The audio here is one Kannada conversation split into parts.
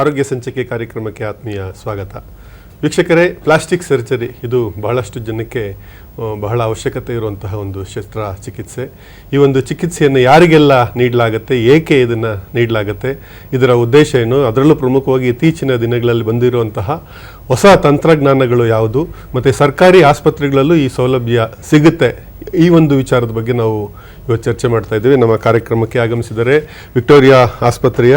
ಆರೋಗ್ಯ ಸಂಚಿಕೆ ಕಾರ್ಯಕ್ರಮಕ್ಕೆ ಆತ್ಮೀಯ ಸ್ವಾಗತ. ವೀಕ್ಷಕರೇ, ಪ್ಲಾಸ್ಟಿಕ್ ಸರ್ಜರಿ ಇದು ಬಹಳಷ್ಟು ಜನಕ್ಕೆ ಬಹಳ ಅವಶ್ಯಕತೆ ಇರುವಂತಹ ಒಂದು ಶಸ್ತ್ರ ಚಿಕಿತ್ಸೆ. ಈ ಒಂದು ಚಿಕಿತ್ಸೆಯನ್ನು ಯಾರಿಗೆಲ್ಲ ನೀಡಲಾಗುತ್ತೆ, ಏಕೆ ಇದನ್ನು ನೀಡಲಾಗುತ್ತೆ, ಇದರ ಉದ್ದೇಶ ಏನು? ಅದರಲ್ಲೂ ಪ್ರಮುಖವಾಗಿ ಇತ್ತೀಚಿನ ದಿನಗಳಲ್ಲಿ ಬಂದಿರುವಂತಹ ಹೊಸ ತಂತ್ರಜ್ಞಾನಗಳು ಯಾವುದು? ಮತ್ತು ಸರ್ಕಾರಿ ಆಸ್ಪತ್ರೆಗಳಲ್ಲೂ ಈ ಸೌಲಭ್ಯ ಸಿಗುತ್ತೆ. ಈ ಒಂದು ವಿಚಾರದ ಬಗ್ಗೆ ನಾವು ಇವತ್ತು ಚರ್ಚೆ ಮಾಡ್ತಾ ಇದ್ದೀವಿ. ನಮ್ಮ ಕಾರ್ಯಕ್ರಮಕ್ಕೆ ಆಗಮಿಸಿದರೆ ವಿಕ್ಟೋರಿಯಾ ಆಸ್ಪತ್ರೆಯ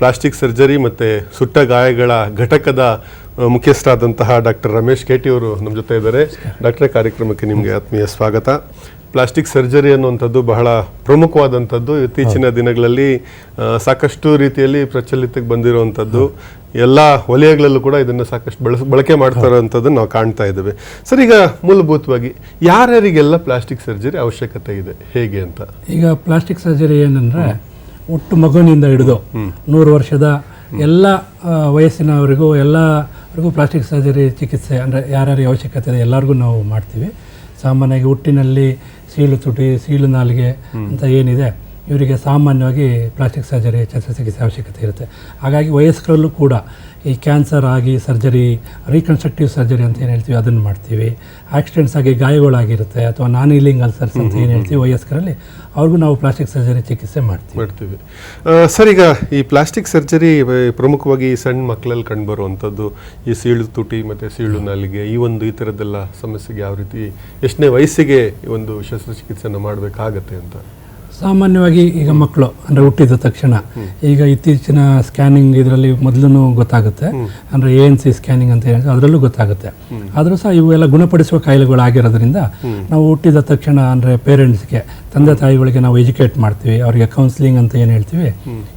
ಪ್ಲಾಸ್ಟಿಕ್ ಸರ್ಜರಿ ಮತ್ತು ಸುಟ್ಟ ಗಾಯಗಳ ಘಟಕದ ಮುಖ್ಯಸ್ಥರಾದಂತಹ ಡಾಕ್ಟರ್ ರಮೇಶ್ ಕೆಟಿ ಅವರು ನಮ್ಮ ಜೊತೆ ಇದ್ದಾರೆ. ಡಾಕ್ಟರ್ ಕಾರ್ಯಕ್ರಮಕ್ಕೆ ನಿಮಗೆ ಆತ್ಮೀಯ ಸ್ವಾಗತ. ಪ್ಲಾಸ್ಟಿಕ್ ಸರ್ಜರಿ ಅನ್ನುವಂಥದ್ದು ಬಹಳ ಪ್ರಮುಖವಾದಂಥದ್ದು. ಇತ್ತೀಚಿನ ದಿನಗಳಲ್ಲಿ ಸಾಕಷ್ಟು ರೀತಿಯಲ್ಲಿ ಪ್ರಚಲಿತಕ್ಕೆ ಬಂದಿರುವಂಥದ್ದು. ಎಲ್ಲ ವಲಯಗಳಲ್ಲೂ ಕೂಡ ಇದನ್ನು ಸಾಕಷ್ಟು ಬಳಸ ಬಳಕೆ ಮಾಡ್ತಾ ಇರೋವಂಥದ್ದು ನಾವು ಕಾಣ್ತಾ ಇದ್ದೇವೆ. ಸರ್ ಈಗ ಮೂಲಭೂತವಾಗಿ ಯಾರ್ಯಾರಿಗೆಲ್ಲ ಪ್ಲಾಸ್ಟಿಕ್ ಸರ್ಜರಿ ಅವಶ್ಯಕತೆ ಇದೆ? ಹೇಗೆ ಅಂತ? ಈಗ ಪ್ಲಾಸ್ಟಿಕ್ ಸರ್ಜರಿ ಏನಂದ್ರೆ ಒಟ್ಟು ಮಗುವಿನಿಂದ ಹಿಡಿದು ನೂರು ವರ್ಷದ ಎಲ್ಲ ವಯಸ್ಸಿನವರಿಗೂ ಎಲ್ಲರಿಗೂ ಪ್ಲಾಸ್ಟಿಕ್ ಸರ್ಜರಿ ಚಿಕಿತ್ಸೆ ಅಂದರೆ ಯಾರ್ಯಾರ ಅವಶ್ಯಕತೆ ಇದೆ ಎಲ್ಲರಿಗೂ ನಾವು ಮಾಡ್ತೀವಿ. ಸಾಮಾನ್ಯವಾಗಿ ಹುಟ್ಟಿನಲ್ಲಿ ಸೀಳು ತುಟಿ ಸೀಳು ನಾಲಿಗೆ ಅಂತ ಏನಿದೆ ಇವರಿಗೆ ಸಾಮಾನ್ಯವಾಗಿ ಪ್ಲಾಸ್ಟಿಕ್ ಸರ್ಜರಿ ಶಸ್ತ್ರಚಿಕಿತ್ಸೆ ಅವಶ್ಯಕತೆ ಇರುತ್ತೆ. ಹಾಗಾಗಿ ವಯಸ್ಕರಲ್ಲೂ ಕೂಡ ಈ ಕ್ಯಾನ್ಸರ್ ಆಗಿ ಸರ್ಜರಿ ರೀಕನ್ಸ್ಟ್ರಕ್ಟಿವ್ ಸರ್ಜರಿ ಅಂತ ಏನು ಹೇಳ್ತೀವಿ ಅದನ್ನು ಮಾಡ್ತೀವಿ. ಆಕ್ಸಿಡೆಂಟ್ಸ್ ಆಗಿ ಗಾಯಗಳಾಗಿರುತ್ತೆ ಅಥವಾ ನಾನ್ ಹೀಲಿಂಗ್ ಅಲ್ಸರ್ಸ್ ಅಂತ ಏನು ಹೇಳ್ತೀವಿ ವಯಸ್ಕರಲ್ಲಿ ಅವ್ರಿಗೂ ನಾವು ಪ್ಲಾಸ್ಟಿಕ್ ಸರ್ಜರಿ ಚಿಕಿತ್ಸೆ ಮಾಡ್ತೀವಿ. ಮಾಡ್ತೀವಿ. ಸರ್, ಈಗ ಈ ಪ್ಲಾಸ್ಟಿಕ್ ಸರ್ಜರಿ ಪ್ರಮುಖವಾಗಿ ಸಣ್ಣ ಮಕ್ಕಳಲ್ಲಿ ಕಂಡುಬರುವಂಥದ್ದು, ಈ ಸೀಳು ತುಟಿ ಮತ್ತು ಸೀಳು ನಾಲಿಗೆ, ಈ ಒಂದು, ಈ ಥರದ್ದೆಲ್ಲ ಸಮಸ್ಯೆಗೆ ಯಾವ ರೀತಿ ಎಷ್ಟನೇ ವಯಸ್ಸಿಗೆ ಈ ಒಂದು ಶಸ್ತ್ರಚಿಕಿತ್ಸೆಯನ್ನು ಮಾಡಬೇಕಾಗತ್ತೆ ಅಂತ? ಸಾಮಾನ್ಯವಾಗಿ ಈಗ ಮಕ್ಕಳು, ಅಂದರೆ ಹುಟ್ಟಿದ ತಕ್ಷಣ. ಈಗ ಇತ್ತೀಚಿನ ಸ್ಕ್ಯಾನಿಂಗ್ ಇದರಲ್ಲಿ ಮೊದಲು ಗೊತ್ತಾಗುತ್ತೆ. ಅಂದರೆ ಎ ಎನ್ ಸಿ ಸ್ಕ್ಯಾನಿಂಗ್ ಅಂತ ಹೇಳಿ, ಅದರಲ್ಲೂ ಗೊತ್ತಾಗುತ್ತೆ. ಆದರೂ ಸಹ ಇವೆಲ್ಲ ಗುಣಪಡಿಸುವ ಕಾಯಿಲೆಗಳಾಗಿರೋದ್ರಿಂದ ನಾವು ಹುಟ್ಟಿದ ತಕ್ಷಣ, ಅಂದರೆ ಪೇರೆಂಟ್ಸ್ಗೆ, ತಂದೆ ತಾಯಿಗಳಿಗೆ ನಾವು ಎಜುಕೇಟ್ ಮಾಡ್ತೀವಿ. ಅವರಿಗೆ ಕೌನ್ಸಿಲಿಂಗ್ ಅಂತ ಏನು ಹೇಳ್ತೀವಿ?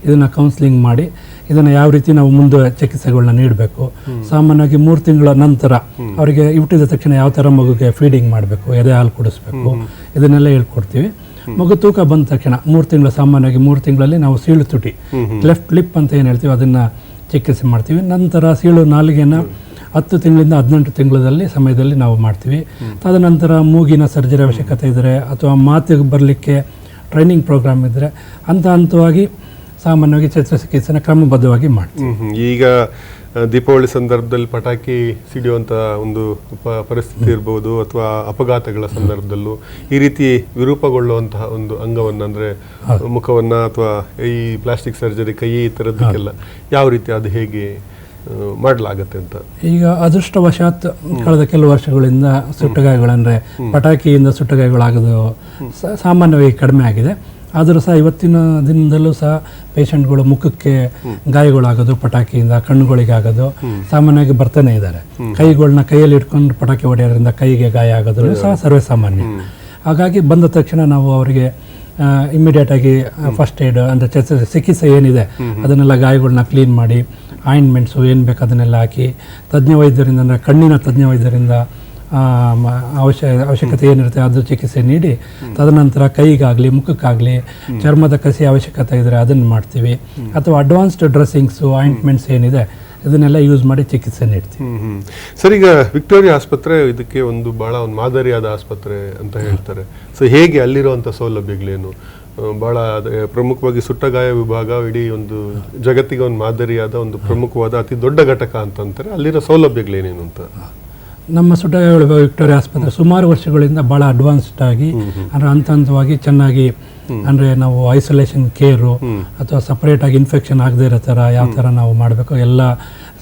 ಇದನ್ನು ಕೌನ್ಸಿಲಿಂಗ್ ಮಾಡಿ, ಇದನ್ನು ಯಾವ ರೀತಿ ನಾವು ಮುಂದೆ ಚಿಕಿತ್ಸೆಗಳನ್ನ ನೀಡಬೇಕು? ಸಾಮಾನ್ಯವಾಗಿ ಮೂರು ತಿಂಗಳ ನಂತರ ಅವರಿಗೆ ಹುಟ್ಟಿದ ತಕ್ಷಣ ಯಾವ ಥರ ಮಗುಗೆ ಫೀಡಿಂಗ್ ಮಾಡಬೇಕು? ಎದೆ ಹಾಲು ಕುಡಿಸ್ಬೇಕು? ಇದನ್ನೆಲ್ಲ ಹೇಳ್ಕೊಡ್ತೀವಿ. ಮಗು ತೂಕ ಬಂದ ತಕ್ಷಣ ಮೂರು ತಿಂಗಳು ಸಾಮಾನ್ಯವಾಗಿ ಮೂರು ತಿಂಗಳಲ್ಲಿ ನಾವು ಸೀಳು ತುಟಿ ಲೆಫ್ಟ್ ಲಿಪ್ ಅಂತ ಏನು ಹೇಳ್ತೀವಿ ಅದನ್ನು ಚಿಕಿತ್ಸೆ ಮಾಡ್ತೀವಿ. ನಂತರ ಸೀಳು ನಾಲಿಗೆಯನ್ನು ಹತ್ತು ತಿಂಗಳಿಂದ ಹದಿನೆಂಟು ತಿಂಗಳಲ್ಲಿ ಸಮಯದಲ್ಲಿ ನಾವು ಮಾಡ್ತೀವಿ. ತದನಂತರ ಮೂಗಿನ ಸರ್ಜರಿ ಅವಶ್ಯಕತೆ ಇದ್ದರೆ ಅಥವಾ ಮಾತಿಗೆ ಬರಲಿಕ್ಕೆ ಟ್ರೈನಿಂಗ್ ಪ್ರೋಗ್ರಾಮ್ ಇದ್ದರೆ ಹಂತ ಹಂತವಾಗಿ ಸಾಮಾನ್ಯವಾಗಿ ಶಸ್ತ್ರಚಿಕಿತ್ಸೆನ ಕ್ರಮಬದ್ಧವಾಗಿ ಮಾಡ್ತೀವಿ. ಈಗ ದೀಪಾವಳಿ ಸಂದರ್ಭದಲ್ಲಿ ಪಟಾಕಿ ಸಿಡಿಯುವಂಥ ಒಂದು ಪ- ಪರಿಸ್ಥಿತಿ ಇರ್ಬೋದು ಅಥವಾ ಅಪಘಾತಗಳ ಸಂದರ್ಭದಲ್ಲೂ ಈ ರೀತಿ ವಿರೂಪಗೊಳ್ಳುವಂತಹ ಒಂದು ಅಂಗವನ್ನು ಅಂದರೆ ಮುಖವನ್ನು ಅಥವಾ ಈ ಪ್ಲಾಸ್ಟಿಕ್ ಸರ್ಜರಿ ಕೈ ಈ ಥರದ್ದಕ್ಕೆಲ್ಲ ಯಾವ ರೀತಿ ಅದು ಹೇಗೆ ಮಾಡಲಾಗತ್ತೆ ಅಂತ? ಈಗ ಅದೃಷ್ಟವಶಾತ್ ಕಳೆದ ಕೆಲವು ವರ್ಷಗಳಿಂದ ಸುಟ್ಟಗಾಯಗಳಂದರೆ ಪಟಾಕಿಯಿಂದ ಸುಟ್ಟಗಾಯಗಳಾಗೋದು ಸಾಮಾನ್ಯವಾಗಿ ಕಡಿಮೆ ಆಗಿದೆ. ಆದರೂ ಸಹ ಇವತ್ತಿನ ದಿನದಲ್ಲೂ ಸಹ ಪೇಷಂಟ್ಗಳು ಮುಖಕ್ಕೆ ಗಾಯಗಳಾಗೋದು ಪಟಾಕಿಯಿಂದ ಕಣ್ಣುಗಳಿಗಾಗೋದು ಸಾಮಾನ್ಯವಾಗಿ ಬರ್ತಾನೆ ಇದ್ದಾರೆ. ಕೈಗಳನ್ನ ಕೈಯಲ್ಲಿ ಇಟ್ಕೊಂಡು ಪಟಾಕಿ ಹೊಡೆಯೋದ್ರಿಂದ ಕೈಗೆ ಗಾಯ ಆಗೋದು ಸಹ ಸರ್ವೇ ಸಾಮಾನ್ಯ. ಹಾಗಾಗಿ ಬಂದ ತಕ್ಷಣ ನಾವು ಅವರಿಗೆ ಇಮಿಡಿಯೇಟ್ ಆಗಿ ಫಸ್ಟ್ ಏಡ್ ಅಂದರೆ ಚ- ಚಿಕಿತ್ಸೆ ಏನಿದೆ ಅದನ್ನೆಲ್ಲ ಗಾಯಗಳನ್ನ ಕ್ಲೀನ್ ಮಾಡಿ ಆಯಿಂಟ್ಮೆಂಟ್ಸು ಏನು ಬೇಕು ಅದನ್ನೆಲ್ಲ ಹಾಕಿ ತಜ್ಞ ವೈದ್ಯರಿಂದ ಅಂದರೆ ಕಣ್ಣಿನ ತಜ್ಞ ವೈದ್ಯರಿಂದ ಅವಶ್ಯ, ಅವಶ್ಯಕತೆ ಏನಿರುತ್ತೆ ಅದು ಚಿಕಿತ್ಸೆ ನೀಡಿ, ತದನಂತರ ಕೈಗಾಗಲಿ, ಮುಖಕ್ಕಾಗಲಿ, ಚರ್ಮದ ಕಸಿ ಅವಶ್ಯಕತೆ ಇದ್ದರೆ ಅದನ್ನು ಮಾಡ್ತೀವಿ. ಅಥವಾ ಅಡ್ವಾನ್ಸ್ಡ್ ಡ್ರೆಸ್ಸಿಂಗ್ಸು ಆಯಿಂಟ್ಮೆಂಟ್ಸ್ ಏನಿದೆ, ಇದನ್ನೆಲ್ಲ ಯೂಸ್ ಮಾಡಿ ಚಿಕಿತ್ಸೆ ನೀಡ್ತೀವಿ. ಸರ್, ಈಗ ವಿಕ್ಟೋರಿಯಾ ಆಸ್ಪತ್ರೆ ಇದಕ್ಕೆ ಒಂದು ಭಾಳ ಒಂದು ಮಾದರಿಯಾದ ಆಸ್ಪತ್ರೆ ಅಂತ ಹೇಳ್ತಾರೆ. ಸೊ, ಹೇಗೆ ಅಲ್ಲಿರುವಂಥ ಸೌಲಭ್ಯಗಳೇನು? ಭಾಳ ಪ್ರಮುಖವಾಗಿ ಸುಟ್ಟಗಾಯ ವಿಭಾಗ ಇಡೀ ಒಂದು ಜಗತ್ತಿಗೆ ಒಂದು ಮಾದರಿಯಾದ ಒಂದು ಪ್ರಮುಖವಾದ ಅತಿ ದೊಡ್ಡ ಘಟಕ ಅಂತಂತಾರೆ ಅಲ್ಲಿರೋ ಸೌಲಭ್ಯಗಳೇನೇನು ಅಂತ? ನಮ್ಮ ಸುಟ್ಟಗಾಯಗಳ ವಿಕ್ಟೋರಿಯಾ ಆಸ್ಪತ್ರೆ ಸುಮಾರು ವರ್ಷಗಳಿಂದ ಭಾಳ ಅಡ್ವಾನ್ಸ್ಡ್ ಆಗಿ ಅಂದರೆ ಹಂತ ಹಂತವಾಗಿ ಚೆನ್ನಾಗಿ ಅಂದರೆ ನಾವು ಐಸೋಲೇಷನ್ ಕೇರು ಅಥವಾ ಸಪ್ರೇಟಾಗಿ ಆಗಿ ಇನ್ಫೆಕ್ಷನ್ ಆಗದೇ ಇರೋ ಥರ ಯಾವ ಥರ ನಾವು ಮಾಡಬೇಕು ಎಲ್ಲ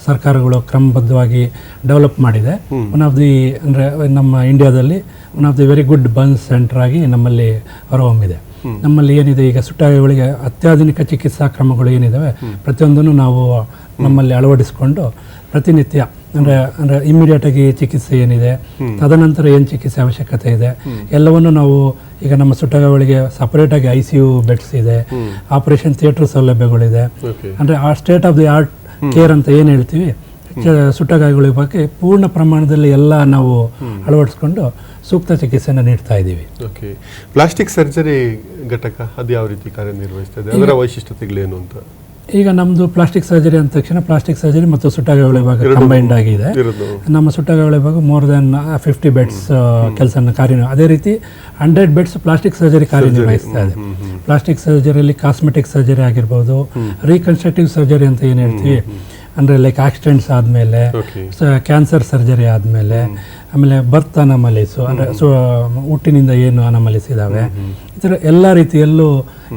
ಸರ್ಕಾರಗಳು ಕ್ರಮಬದ್ಧವಾಗಿ ಡೆವಲಪ್ ಮಾಡಿದೆ. ಒನ್ ಆಫ್ ದಿ ಅಂದರೆ ನಮ್ಮ ಇಂಡಿಯಾದಲ್ಲಿ one of the very good burns centre ಆಗಿ ನಮ್ಮಲ್ಲಿ ಹೊರಹೊಮ್ಮಿದೆ. ನಮ್ಮಲ್ಲಿ ಏನಿದೆ ಈಗ ಸುಟ್ಟಾಗಿಗಳಿಗೆ ಅತ್ಯಾಧುನಿಕ ಚಿಕಿತ್ಸಾ ಕ್ರಮಗಳು ಏನಿದಾವೆ ಪ್ರತಿಯೊಂದನ್ನು ನಾವು ನಮ್ಮಲ್ಲಿ ಅಳವಡಿಸಿಕೊಂಡು ಪ್ರತಿನಿತ್ಯ ಅಂದರೆ ಅಂದರೆ ಇಮ್ಮಿಡಿಯೇಟಾಗಿ ಚಿಕಿತ್ಸೆ ಏನಿದೆ ತದನಂತರ ಏನು ಚಿಕಿತ್ಸೆ ಅವಶ್ಯಕತೆ ಇದೆ? ಎಲ್ಲವನ್ನು ನಾವು ಈಗ ನಮ್ಮ ಸುಟ್ಟಗಾವಳಿಗೆ ಸಪರೇಟಾಗಿ ಐ ಸಿ ಯು ಬೆಡ್ಸ್ ಇದೆ. ಆಪರೇಷನ್ ಥಿಯೇಟರ್ ಸೌಲಭ್ಯಗಳಿದೆ. ಅಂದ್ರೆ ಆ state of the art care ಅಂತ ಏನು ಹೇಳ್ತೀವಿ? ಸುಟ್ಟಗಾಯಗಳ ಬಗ್ಗೆ ಪೂರ್ಣ ಪ್ರಮಾಣದಲ್ಲಿ ಎಲ್ಲ ನಾವು ಅಳವಡಿಸ್ಕೊಂಡು ಸೂಕ್ತ ಚಿಕಿತ್ಸೆಯನ್ನು ನೀಡ್ತಾ ಇದ್ದೀವಿ. ಓಕೆ ಪ್ಲಾಸ್ಟಿಕ್ ಸರ್ಜರಿ ಘಟಕ ಅದು ಯಾವ ರೀತಿ ಕಾರ್ಯನಿರ್ವಹಿಸ್ತದೆ ಇದೆ? ಅದರ ವೈಶಿಷ್ಟ್ಯತೆಗಳೇನು ಅಂತ? ಈಗ ನಮ್ಮದು ಪ್ಲಾಸ್ಟಿಕ್ ಸರ್ಜರಿ ಅಂದ ತಕ್ಷಣ ಪ್ಲಾಸ್ಟಿಕ್ ಸರ್ಜರಿ ಮತ್ತು ಸುಟ್ಟಾಗ ವಿಭಾಗ ಕಂಬೈಂಡ್ ಆಗಿದೆ. ನಮ್ಮ ಸುಟ್ಟಾಗ ವಿಭಾಗ ಮೋರ್ ದೆನ್ ಫಿಫ್ಟಿ ಬೆಡ್ಸ್ ಕೆಲಸ ಕಾರ್ಯ ಅದೇ ರೀತಿ ಹಂಡ್ರೆಡ್ ಬೆಡ್ಸ್ ಪ್ಲಾಸ್ಟಿಕ್ ಸರ್ಜರಿ ಕಾರ್ಯನಿರ್ವಹಿಸ್ತಾ ಇದೆ. ಪ್ಲಾಸ್ಟಿಕ್ ಸರ್ಜರಿಯಲ್ಲಿ ಕಾಸ್ಮೆಟಿಕ್ ಸರ್ಜರಿ ಆಗಿರ್ಬೋದು ರೀಕನ್ಸ್ಟ್ರಕ್ಟಿವ್ ಸರ್ಜರಿ ಅಂತ ಏನು ಹೇಳ್ತೀವಿ? ಅಂದರೆ ಲೈಕ್ ಆಕ್ಸಿಡೆಂಟ್ಸ್ ಆದಮೇಲೆ ಸೊ ಕ್ಯಾನ್ಸರ್ ಸರ್ಜರಿ ಆದಮೇಲೆ ಆಮೇಲೆ ಬರ್ತ್ ಅನಮಲೀಸು ಅಂದರೆ ಸೊ ಹುಟ್ಟಿನಿಂದ ಏನು ಅನಮಲೀಸ್ ಇದ್ದಾವೆ ಈ ಥರ ಎಲ್ಲ ರೀತಿಯಲ್ಲೂ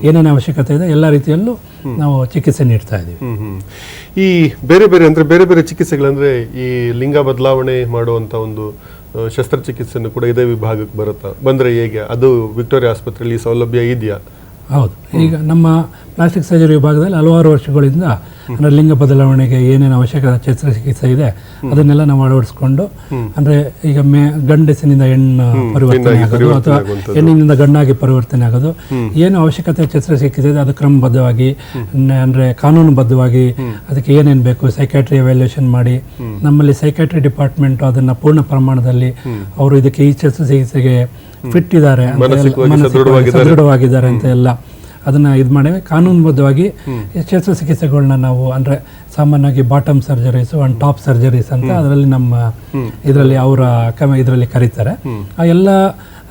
ಏನೇನು ಅವಶ್ಯಕತೆ ಇದೆ ಎಲ್ಲ ರೀತಿಯಲ್ಲೂ ನಾವು ಚಿಕಿತ್ಸೆ ನೀಡ್ತಾ ಇದ್ದೀವಿ. ಈ ಬೇರೆ ಬೇರೆ ಅಂದ್ರೆ ಬೇರೆ ಬೇರೆ ಚಿಕಿತ್ಸೆಗಳಂದರೆ ಈ ಲಿಂಗ ಬದಲಾವಣೆ ಮಾಡುವಂಥ ಒಂದು ಶಸ್ತ್ರಚಿಕಿತ್ಸೆಯನ್ನು ಕೂಡ ಇದೇ ವಿಭಾಗಕ್ಕೆ ಬರುತ್ತಾ? ಬಂದ್ರೆ ಹೇಗೆ? ಅದು ವಿಕ್ಟೋರಿಯಾ ಆಸ್ಪತ್ರೆಯಲ್ಲಿ ಸೌಲಭ್ಯ ಇದೆಯಾ? ಹೌದು. ಈಗ ನಮ್ಮ ಪ್ಲಾಸ್ಟಿಕ್ ಸರ್ಜರಿ ವಿಭಾಗದಲ್ಲಿ ಹಲವಾರು ವರ್ಷಗಳಿಂದ ಅಂದರೆ ಲಿಂಗ ಬದಲಾವಣೆಗೆ ಏನೇನು ಅವಶ್ಯಕತೆ ಶಸ್ತ್ರಚಿಕಿತ್ಸೆ ಇದೆ ಅದನ್ನೆಲ್ಲ ನಾವು ಅಳವಡಿಸ್ಕೊಂಡು ಅಂದರೆ ಈಗ ಮೇ ಗಂಡಸಿನಿಂದ ಹೆಣ್ಣು ಪರಿವರ್ತನೆ ಆಗೋದು ಅಥವಾ. ಹೆಣ್ಣಿನಿಂದ ಗಂಡಾಗಿ ಪರಿವರ್ತನೆ ಆಗೋದು ಏನು ಅವಶ್ಯಕತೆ ಶಸ್ತ್ರಚಿಕಿತ್ಸೆ ಸಿಕ್ಕಿದೆ ಅದು ಕ್ರಮಬದ್ಧವಾಗಿ ಅಂದರೆ ಅಂದ್ರೆ ಕಾನೂನುಬದ್ಧವಾಗಿ ಅದಕ್ಕೆ ಏನೇನು ಬೇಕು ಸೈಕ್ಯಾಟ್ರಿ ಅವ್ಯಾಲ್ಯೂಷನ್ ಮಾಡಿ ನಮ್ಮಲ್ಲಿ ಸೈಕ್ಯಾಟ್ರಿ ಡಿಪಾರ್ಟ್ಮೆಂಟ್ ಅದನ್ನ ಪೂರ್ಣ ಪ್ರಮಾಣದಲ್ಲಿ ಅವರು ಇದಕ್ಕೆ ಈ ಶಸ್ತ್ರಚಿಕಿತ್ಸೆಗೆ ಫಿಟ್ ಇದ್ದಾರೆ ಸದೃಢವಾಗಿದ್ದಾರೆ. ಅಂತ ಎಲ್ಲ ಅದನ್ನ ಇದು ಮಾಡಿ ಕಾನೂನುಬದ್ಧವಾಗಿ ಶಸ್ತ್ರ ಶಸ್ತ್ರಚಿಕಿತ್ಸೆಗಳನ್ನ ನಾವು ಅಂದ್ರೆ ಸಾಮಾನ್ಯವಾಗಿ bottom surgeries and top surgeries ಅಂತ ಅದರಲ್ಲಿ ನಮ್ಮ ಇದರಲ್ಲಿ ಅವರ ಕಮ ಇದರಲ್ಲಿ ಕರೀತಾರೆ. ಆ ಎಲ್ಲ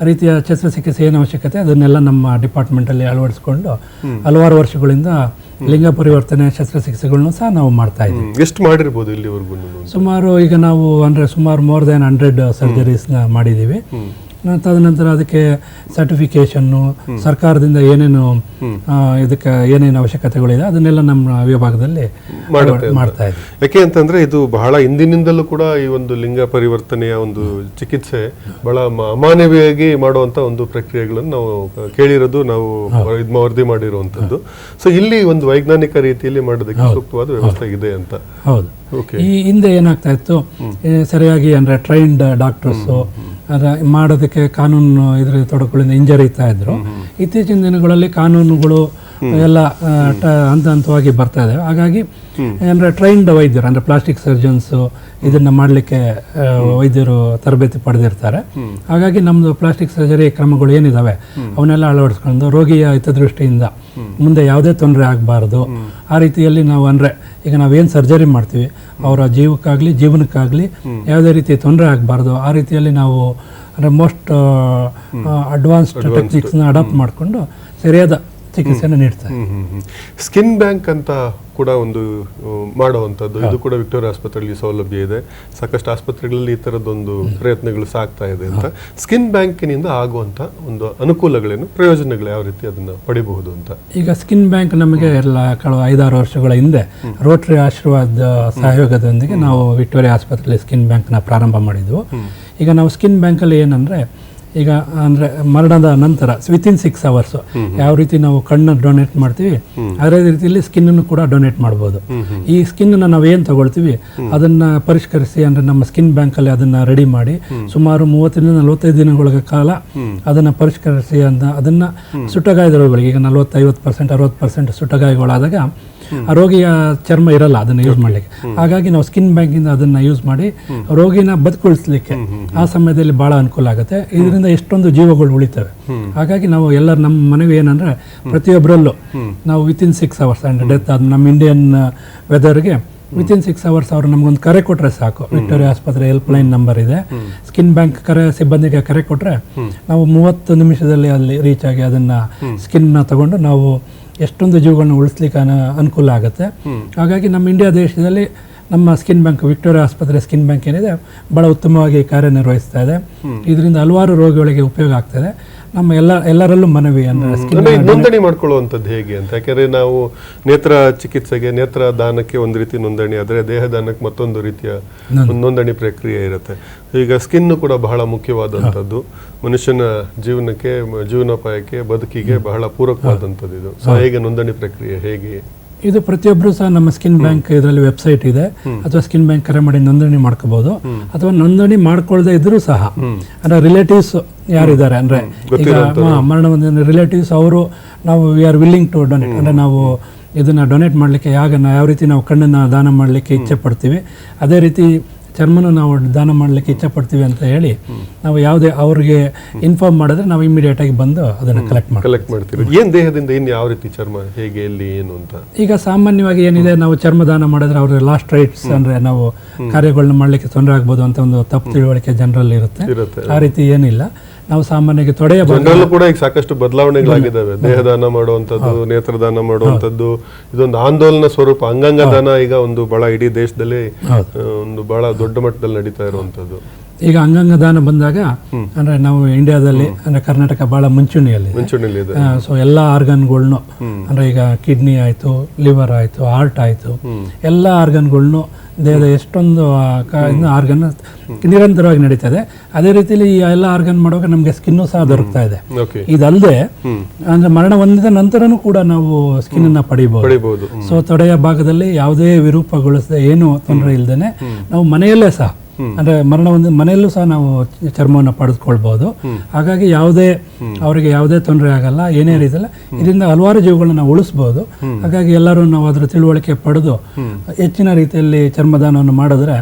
ರೀತಿಯ ಶಸ್ತ್ರಚಿಕಿತ್ಸೆ ಏನು ಅವಶ್ಯಕತೆ ಅದನ್ನೆಲ್ಲ ನಮ್ಮ ಡಿಪಾರ್ಟ್ಮೆಂಟ್ ಅಲ್ಲಿ ಅಳವಡಿಸಿಕೊಂಡು ಹಲವಾರು ವರ್ಷಗಳಿಂದ ಲಿಂಗ ಪರಿವರ್ತನೆ ಶಸ್ತ್ರಚಿಕಿತ್ಸೆಗಳನ್ನು ಸಹ ನಾವು ಮಾಡ್ತಾ ಇದ್ದೀವಿ. ಎಷ್ಟು ಮಾಡಿರ್ಬೋದು ಇಲ್ಲಿವರೆಗೂ ಸುಮಾರು ಈಗ ನಾವು ಅಂದ್ರೆ ಸುಮಾರು ಮೋರ್ ದೆನ್ ಹಂಡ್ರೆಡ್ ಸರ್ಜರೀಸ್ನ ಮಾಡಿದ್ದೀವಿ. ತದನಂತರ ಅದಕ್ಕೆ ಸರ್ಟಿಫಿಕೇಷನ್ನು ಸರ್ಕಾರದಿಂದ ಏನೇನು ಇದಕ್ಕೆ ಏನೇನು ಅವಶ್ಯಕತೆಗಳಿದೆ ಅದನ್ನೆಲ್ಲ ನಮ್ಮ ವಿಭಾಗದಲ್ಲಿ ಮಾಡ್ತಾ ಇದೆ ಯಾಕೆ ಅಂತಂದ್ರೆ ಇದು ಬಹಳ ಹಿಂದಿನಿಂದಲೂ ಕೂಡ ಈ ಒಂದು ಲಿಂಗ ಪರಿವರ್ತನೆಯ ಒಂದು ಚಿಕಿತ್ಸೆ ಬಹಳ ಅಮಾನವೀಯವಾಗಿ ಮಾಡುವಂತ ಒಂದು ಪ್ರಕ್ರಿಯೆಗಳನ್ನು ನಾವು ಕೇಳಿರೋದು ನಾವು ಇದ್ ವರದಿ ಮಾಡಿರುವಂತದ್ದು ಸೊ ಇಲ್ಲಿ ಒಂದು ವೈಜ್ಞಾನಿಕ ರೀತಿಯಲ್ಲಿ ಮಾಡೋದಕ್ಕೆ ಸೂಕ್ತವಾದ ವ್ಯವಸ್ಥೆ ಇದೆ ಅಂತ. ಹೌದು. ಈ ಹಿಂದೆ ಏನಾಗ್ತಾ ಇತ್ತು? ಸರಿಯಾಗಿ ಅಂದರೆ ಟ್ರೈನ್ಡ್ ಡಾಕ್ಟರ್ಸು ಮಾಡೋದಕ್ಕೆ ಕಾನೂನು ಇದ್ರ ತೊಡಕುಗಳಿಂದ ಇಂಜರಿ ಇತ್ತಾ ಇದ್ರು. ಇತ್ತೀಚಿನ ದಿನಗಳಲ್ಲಿ ಕಾನೂನುಗಳು ಎಲ್ಲ ಹಂತ ಹಂತವಾಗಿ ಬರ್ತಾ ಇದೆ ಹಾಗಾಗಿ ಅಂದರೆ ಟ್ರೈನ್ಡ್ ವೈದ್ಯರು ಅಂದರೆ ಪ್ಲಾಸ್ಟಿಕ್ ಸರ್ಜನ್ಸು ಇದನ್ನ ಮಾಡಲಿಕ್ಕೆ ವೈದ್ಯರು ತರಬೇತಿ ಪಡೆದಿರ್ತಾರೆ. ಹಾಗಾಗಿ ನಮ್ಮದು ಪ್ಲಾಸ್ಟಿಕ್ ಸರ್ಜರಿ ಕ್ರಮಗಳು ಏನಿದಾವೆ ಅವನ್ನೆಲ್ಲ ಅಳವಡಿಸ್ಕೊಂಡು ರೋಗಿಯ ಹಿತದೃಷ್ಟಿಯಿಂದ ಮುಂದೆ ಯಾವುದೇ ತೊಂದರೆ ಆಗಬಾರ್ದು. ಆ ರೀತಿಯಲ್ಲಿ ನಾವು ಅಂದರೆ ಈಗ ನಾವೇನು ಸರ್ಜರಿ ಮಾಡ್ತೀವಿ ಅವರ ಜೀವಕ್ಕಾಗಲಿ ಜೀವನಕ್ಕಾಗಲಿ ಯಾವುದೇ ರೀತಿ ತೊಂದರೆ ಆಗಬಾರ್ದು. ಆ ರೀತಿಯಲ್ಲಿ ನಾವು ಅಂದರೆ ಮೋಸ್ಟ್ ಅಡ್ವಾನ್ಸ್ಡ್ ಟೆಕ್ನಿಕ್ಸ್ನ ಅಡಾಪ್ಟ್ ಮಾಡಿಕೊಂಡು ಸರಿಯಾದ ಚಿಕಿತ್ಸೆಯನ್ನು ನೀಡ್ತಾರೆ. ಸ್ಕಿನ್ ಬ್ಯಾಂಕ್ ಅಂತ ಕೂಡ ಒಂದು ಮಾಡುವಂಥದ್ದು. ಇದು ಕೂಡ ವಿಕ್ಟೋರಿಯಾ ಆಸ್ಪತ್ರೆಯಲ್ಲಿ ಸೌಲಭ್ಯ ಇದೆ. ಸಾಕಷ್ಟು ಆಸ್ಪತ್ರೆಗಳಲ್ಲಿ ಈ ಥರದ್ದೊಂದು ಪ್ರಯತ್ನಗಳು ಸಾಗ್ತಾ ಇದೆ ಅಂತ. ಸ್ಕಿನ್ ಬ್ಯಾಂಕಿನಿಂದ ಆಗುವಂಥ ಒಂದು ಅನುಕೂಲಗಳೇನು ಪ್ರಯೋಜನಗಳು ಯಾವ ರೀತಿ ಅದನ್ನು ಪಡಿಬಹುದು ಅಂತ? ಈಗ ಸ್ಕಿನ್ ಬ್ಯಾಂಕ್ ನಮಗೆ ಎಲ್ಲ ಕಳೆದ ಐದಾರು ವರ್ಷಗಳ ಹಿಂದೆ ರೋಟರಿ ಆಶೀರ್ವಾದ ಸಹಯೋಗದೊಂದಿಗೆ ನಾವು ವಿಕ್ಟೋರಿಯಾ ಆಸ್ಪತ್ರೆಯಲ್ಲಿ ಸ್ಕಿನ್ ಬ್ಯಾಂಕ್ನ ಪ್ರಾರಂಭ ಮಾಡಿದ್ವು. ಈಗ ನಾವು ಸ್ಕಿನ್ ಬ್ಯಾಂಕಲ್ಲಿ ಏನಂದರೆ ಈಗ ಅಂದರೆ ಮರಣದ ನಂತರ ವಿತಿನ್ ಸಿಕ್ಸ್ ಅವರ್ಸು ಯಾವ ರೀತಿ ನಾವು ಕಣ್ಣು ಡೊನೇಟ್ ಮಾಡ್ತೀವಿ ಅದೇ ರೀತಿಯಲ್ಲಿ ಸ್ಕಿನ್ನನ್ನು ಕೂಡ ಡೊನೇಟ್ ಮಾಡ್ಬೋದು. ಈ ಸ್ಕಿನ್ನನ್ನು ನಾವು ಏನು ತಗೊಳ್ತೀವಿ ಅದನ್ನು ಪರಿಷ್ಕರಿಸಿ ಅಂದರೆ ನಮ್ಮ ಸ್ಕಿನ್ ಬ್ಯಾಂಕಲ್ಲಿ ಅದನ್ನು ರೆಡಿ ಮಾಡಿ ಸುಮಾರು ಮೂವತ್ತರಿಂದ ನಲವತ್ತೈದು ದಿನಗಳ ಕಾಲ ಅದನ್ನು ಪರಿಷ್ಕರಿಸಿ ಅಂತ ಅದನ್ನು ಸುಟ್ಟಗಾಯದ ರೋಗಗಳಿಗೆ ಈಗ ನಲವತ್ತೈವತ್ತು ಪರ್ಸೆಂಟ್ ಅರವತ್ತು ಪರ್ಸೆಂಟ್ ಸುಟ್ಟಗಾಯಗಳಾದಾಗ ರೋಗಿಯ ಚರ್ಮ ಇರಲ್ಲ, ಅದನ್ನು ಯೂಸ್ ಮಾಡಲಿಕ್ಕೆ. ಹಾಗಾಗಿ ನಾವು ಸ್ಕಿನ್ ಬ್ಯಾಂಕಿಂದ ಅದನ್ನ ಯೂಸ್ ಮಾಡಿ ರೋಗಿನ ಬದುಕುಳಿಸ್ಲಿಕ್ಕೆ ಆ ಸಮಯದಲ್ಲಿ ಬಹಳ ಅನುಕೂಲ ಆಗುತ್ತೆ. ಇದರಿಂದ ಎಷ್ಟೊಂದು ಜೀವಗಳು ಉಳಿತವೆ. ಹಾಗಾಗಿ ನಾವು ಎಲ್ಲರ ನಮ್ಮ ಮನವಿ ಏನಂದ್ರೆ ಪ್ರತಿಯೊಬ್ಬರಲ್ಲೂ ನಾವು within six hours and death ಆದ ನಮ್ಮ ಇಂಡಿಯನ್ ವೆದರ್ಗೆ ವಿತಿನ್ ಸಿಕ್ಸ್ ಅವರ್ಸ್ ಅವರು ನಮಗೊಂದು ಕರೆ ಕೊಟ್ಟರೆ ಸಾಕು. ವಿಕ್ಟೋರಿಯಾ ಆಸ್ಪತ್ರೆ ಹೆಲ್ಪ್ ಲೈನ್ ನಂಬರ್ ಇದೆ. ಸ್ಕಿನ್ ಬ್ಯಾಂಕ್ ಕರೆ, ಸಿಬ್ಬಂದಿಗೆ ಕರೆ ಕೊಟ್ಟರೆ ನಾವು ಮೂವತ್ತು ನಿಮಿಷದಲ್ಲಿ ಅಲ್ಲಿ ರೀಚ್ ಆಗಿ ಅದನ್ನು ಸ್ಕಿನ್ನ ತಗೊಂಡು ನಾವು ಎಷ್ಟೊಂದು ಜೀವಗಳನ್ನ ಉಳಿಸ್ಲಿಕ್ಕೆ ಅನ- ಅನುಕೂಲ ಆಗುತ್ತೆ. ಹಾಗಾಗಿ ನಮ್ಮ ಇಂಡಿಯಾ ದೇಶದಲ್ಲಿ ನಮ್ಮ ಸ್ಕಿನ್ ಬ್ಯಾಂಕ್ ವಿಕ್ಟೋರಿಯಾ ಆಸ್ಪತ್ರೆ ಸ್ಕಿನ್ ಬ್ಯಾಂಕ್ ಏನಿದೆ ಭಾಳ ಉತ್ತಮವಾಗಿ ಕಾರ್ಯನಿರ್ವಹಿಸ್ತಾ ಇದೆ. ಇದರಿಂದ ಹಲವಾರು ರೋಗಿಗಳಿಗೆ ಉಪಯೋಗ ಆಗ್ತದೆ ನಮ್ಮ ಎಲ್ಲ ಎಲ್ಲರಲ್ಲೂ ಮನವಿ ಅಂದರೆ ನೋಂದಣಿ ಮಾಡ್ಕೊಳ್ಳುವಂಥದ್ದು ಹೇಗೆ ಅಂತ? ಯಾಕೆಂದ್ರೆ ನಾವು ನೇತ್ರ ಚಿಕಿತ್ಸೆಗೆ ನೇತ್ರ ದಾನಕ್ಕೆ ಒಂದು ರೀತಿ ನೋಂದಣಿ ಆದರೆ ದೇಹ ದಾನಕ್ಕೆ ಮತ್ತೊಂದು ರೀತಿಯ ನೋಂದಣಿ. ಪ್ರಕ್ರಿಯೆ ಇರುತ್ತೆ. ಈಗ ಸ್ಕಿನ್ ಕೂಡ ಬಹಳ ಮುಖ್ಯವಾದಂಥದ್ದು. ಮನುಷ್ಯನ ಜೀವನಕ್ಕೆ ಜೀವನೋಪಾಯಕ್ಕೆ ಬದುಕಿಗೆ ಬಹಳ ಪೂರಕವಾದಂಥದ್ದು ಇದು. ಸೊ ಹೇಗೆ ನೋಂದಣಿ ಪ್ರಕ್ರಿಯೆ ಹೇಗೆ ಇದು ಪ್ರತಿಯೊಬ್ಬರು ಸಹ ನಮ್ಮ ಸ್ಕಿನ್ ಬ್ಯಾಂಕ್ ಇದರಲ್ಲಿ ವೆಬ್ಸೈಟ್ ಇದೆ. ಅಥವಾ ಸ್ಕಿನ್ ಬ್ಯಾಂಕ್ ಕರೆ ಮಾಡಿ ನೋಂದಣಿ ಮಾಡ್ಕೋಬಹುದು ಅಥವಾ ನೋಂದಣಿ ಮಾಡ್ಕೊಳ್ಳದೆ ಇದ್ರೂ ಸಹ. ಅಂದ್ರೆ ರಿಲೇಟಿವ್ಸ್ ಯಾರಿದ್ದಾರೆ ಅಂದ್ರೆ ಈಗ ಮರಣ ಹೊಂದಿದ ರಿಲೇಟಿವ್ಸ್ ಅವರು ನಾವು we are willing to donate ಅಂದ್ರೆ ನಾವು ಇದನ್ನ ಡೊನೇಟ್ ಮಾಡ್ಲಿಕ್ಕೆ ಯಾಗ ಯಾವ ರೀತಿ ನಾವು ಕಣ್ಣನ್ನ ದಾನ ಮಾಡ್ಲಿಕ್ಕೆ ಇಚ್ಛೆ ಪಡ್ತೀವಿ. ಅದೇ ರೀತಿ ಚರ್ಮನ ನಾವು ದಾನ ಮಾಡಲಿಕ್ಕೆ ಇಚ್ಛಪಡ್ತೀವಿ ಅಂತ ಹೇಳಿ ನಾವು ಯಾವುದೇ ಅವ್ರಿಗೆ ಇನ್ಫಾರ್ಮ್ ಮಾಡಿದ್ರೆ ನಾವು ಇಮಿಡಿಯೇಟ್ ಆಗಿ ಬಂದು ಅದನ್ನು ಕಲೆಕ್ಟ್ ಮಾಡ್ತೀವಿ. ಕಲೆಕ್ಟ್ ಮಾಡ್ತೀವಿ. ಏನು ದೇಹದಿಂದ ಏನು ಯಾವ ರೀತಿ ಚರ್ಮ ಹೇಗೆ ಎಲ್ಲಿ ಏನು ಅಂತ? ಈಗ ಸಾಮಾನ್ಯವಾಗಿ ಏನಿದೆ ನಾವು ಚರ್ಮ ದಾನ ಮಾಡಿದ್ರೆ ಅವ್ರ ಲಾಸ್ಟ್ ರೈಟ್ಸ್ ಅಂದ್ರೆ ನಾವು ಕಾರ್ಯಗಳನ್ನ ಮಾಡಲಿಕ್ಕೆ ತೊಂದರೆ ಆಗ್ಬೋದು ಅಂತ ಒಂದು ತಪ್ಪು ತಿಳುವಳಿಕೆ ಜನರಲ್ಲಿ ಇರುತ್ತೆ. ಆ ರೀತಿ ಏನಿಲ್ಲ. ನಾವು ಸಾಮಾನ್ಯವಾಗಿ ತೊಡೆಯಬಹುದು ಕೂಡ ಈಗ ಸಾಕಷ್ಟು ಬದಲಾವಣೆಗಳಾಗಿದ್ದಾವೆ. ದೇಹದಾನ ಮಾಡುವಂತದ್ದು ನೇತ್ರದಾನ ಮಾಡುವಂತದ್ದು ಇದೊಂದು ಆಂದೋಲನ ಸ್ವರೂಪ. ಅಂಗಾಂಗ ದಾನ ಈಗ ಒಂದು ಬಹಳ ಇಡೀ ದೇಶದಲ್ಲಿ ಒಂದು ಬಹಳ ದೊಡ್ಡ ಮಟ್ಟದಲ್ಲಿ ನಡೀತಾ ಇರುವಂತದ್ದು ಈಗ ಅಂಗಾಂಗ ದಾನ ಬಂದಾಗ ಅಂದ್ರೆ ನಾವು ಇಂಡಿಯಾದಲ್ಲಿ ಅಂದ್ರೆ ಕರ್ನಾಟಕ ಬಹಳ ಮುಂಚೂಣಿಯಲ್ಲಿ. ಸೊ ಎಲ್ಲ ಆರ್ಗನ್ಗಳ್ನು ಅಂದ್ರೆ ಈಗ ಕಿಡ್ನಿ ಆಯ್ತು ಲಿವರ್ ಆಯ್ತು ಹಾರ್ಟ್ ಆಯ್ತು ಎಲ್ಲ ಆರ್ಗನ್ಗಳ್ನು ದೇಹದ ಎಷ್ಟೊಂದು ಆರ್ಗನ್ ನಿರಂತರವಾಗಿ ನಡೀತದೆ. ಅದೇ ರೀತಿಯಲ್ಲಿ ಈ ಎಲ್ಲ ಆರ್ಗನ್ ಮಾಡುವಾಗ ನಮಗೆ ಸ್ಕಿನ್ನು ಸಹ ದೊರಕ್ತಾ ಇದೆ. ಇದಲ್ಲದೆ ಅಂದ್ರೆ ಮರಣ ಹೊಂದಿದ ನಂತರನೂ ಕೂಡ ನಾವು ಸ್ಕಿನ್ ಅನ್ನ ಪಡಿಬಹುದು ಸೊ ತೊಡೆಯ ಭಾಗದಲ್ಲಿ ಯಾವುದೇ ವಿರೂಪಗೊಳಿಸದೆ ಏನು ತೊಂದರೆ ಇಲ್ದೇನೆ ನಾವು ಮನೆಯಲ್ಲೇ ಸಹ ಅಂದ್ರೆ ಮರಣ ಒಂದು ಮನೆಯಲ್ಲೂ ಸಹ ನಾವು ಚರ್ಮವನ್ನು ಪಡೆದುಕೊಳ್ಬಹುದು ಹಾಗಾಗಿ ಯಾವುದೇ ಅವರಿಗೆ ಯಾವುದೇ ತೊಂದರೆ ಆಗಲ್ಲ, ಏನೇ ರೀತಿಯಲ್ಲ, ಇದರಿಂದ ಹಲವಾರು ಜೀವಗಳನ್ನ ಉಳಿಸ್ಬೋದು. ಹಾಗಾಗಿ ಎಲ್ಲರೂ ನಾವು ಅದರ ತಿಳುವಳಿಕೆ ಪಡೆದು, ಹೆಚ್ಚಿನ ರೀತಿಯಲ್ಲಿ ಚರ್ಮದಾನವನ್ನು ಮಾಡಿದ್ರೆ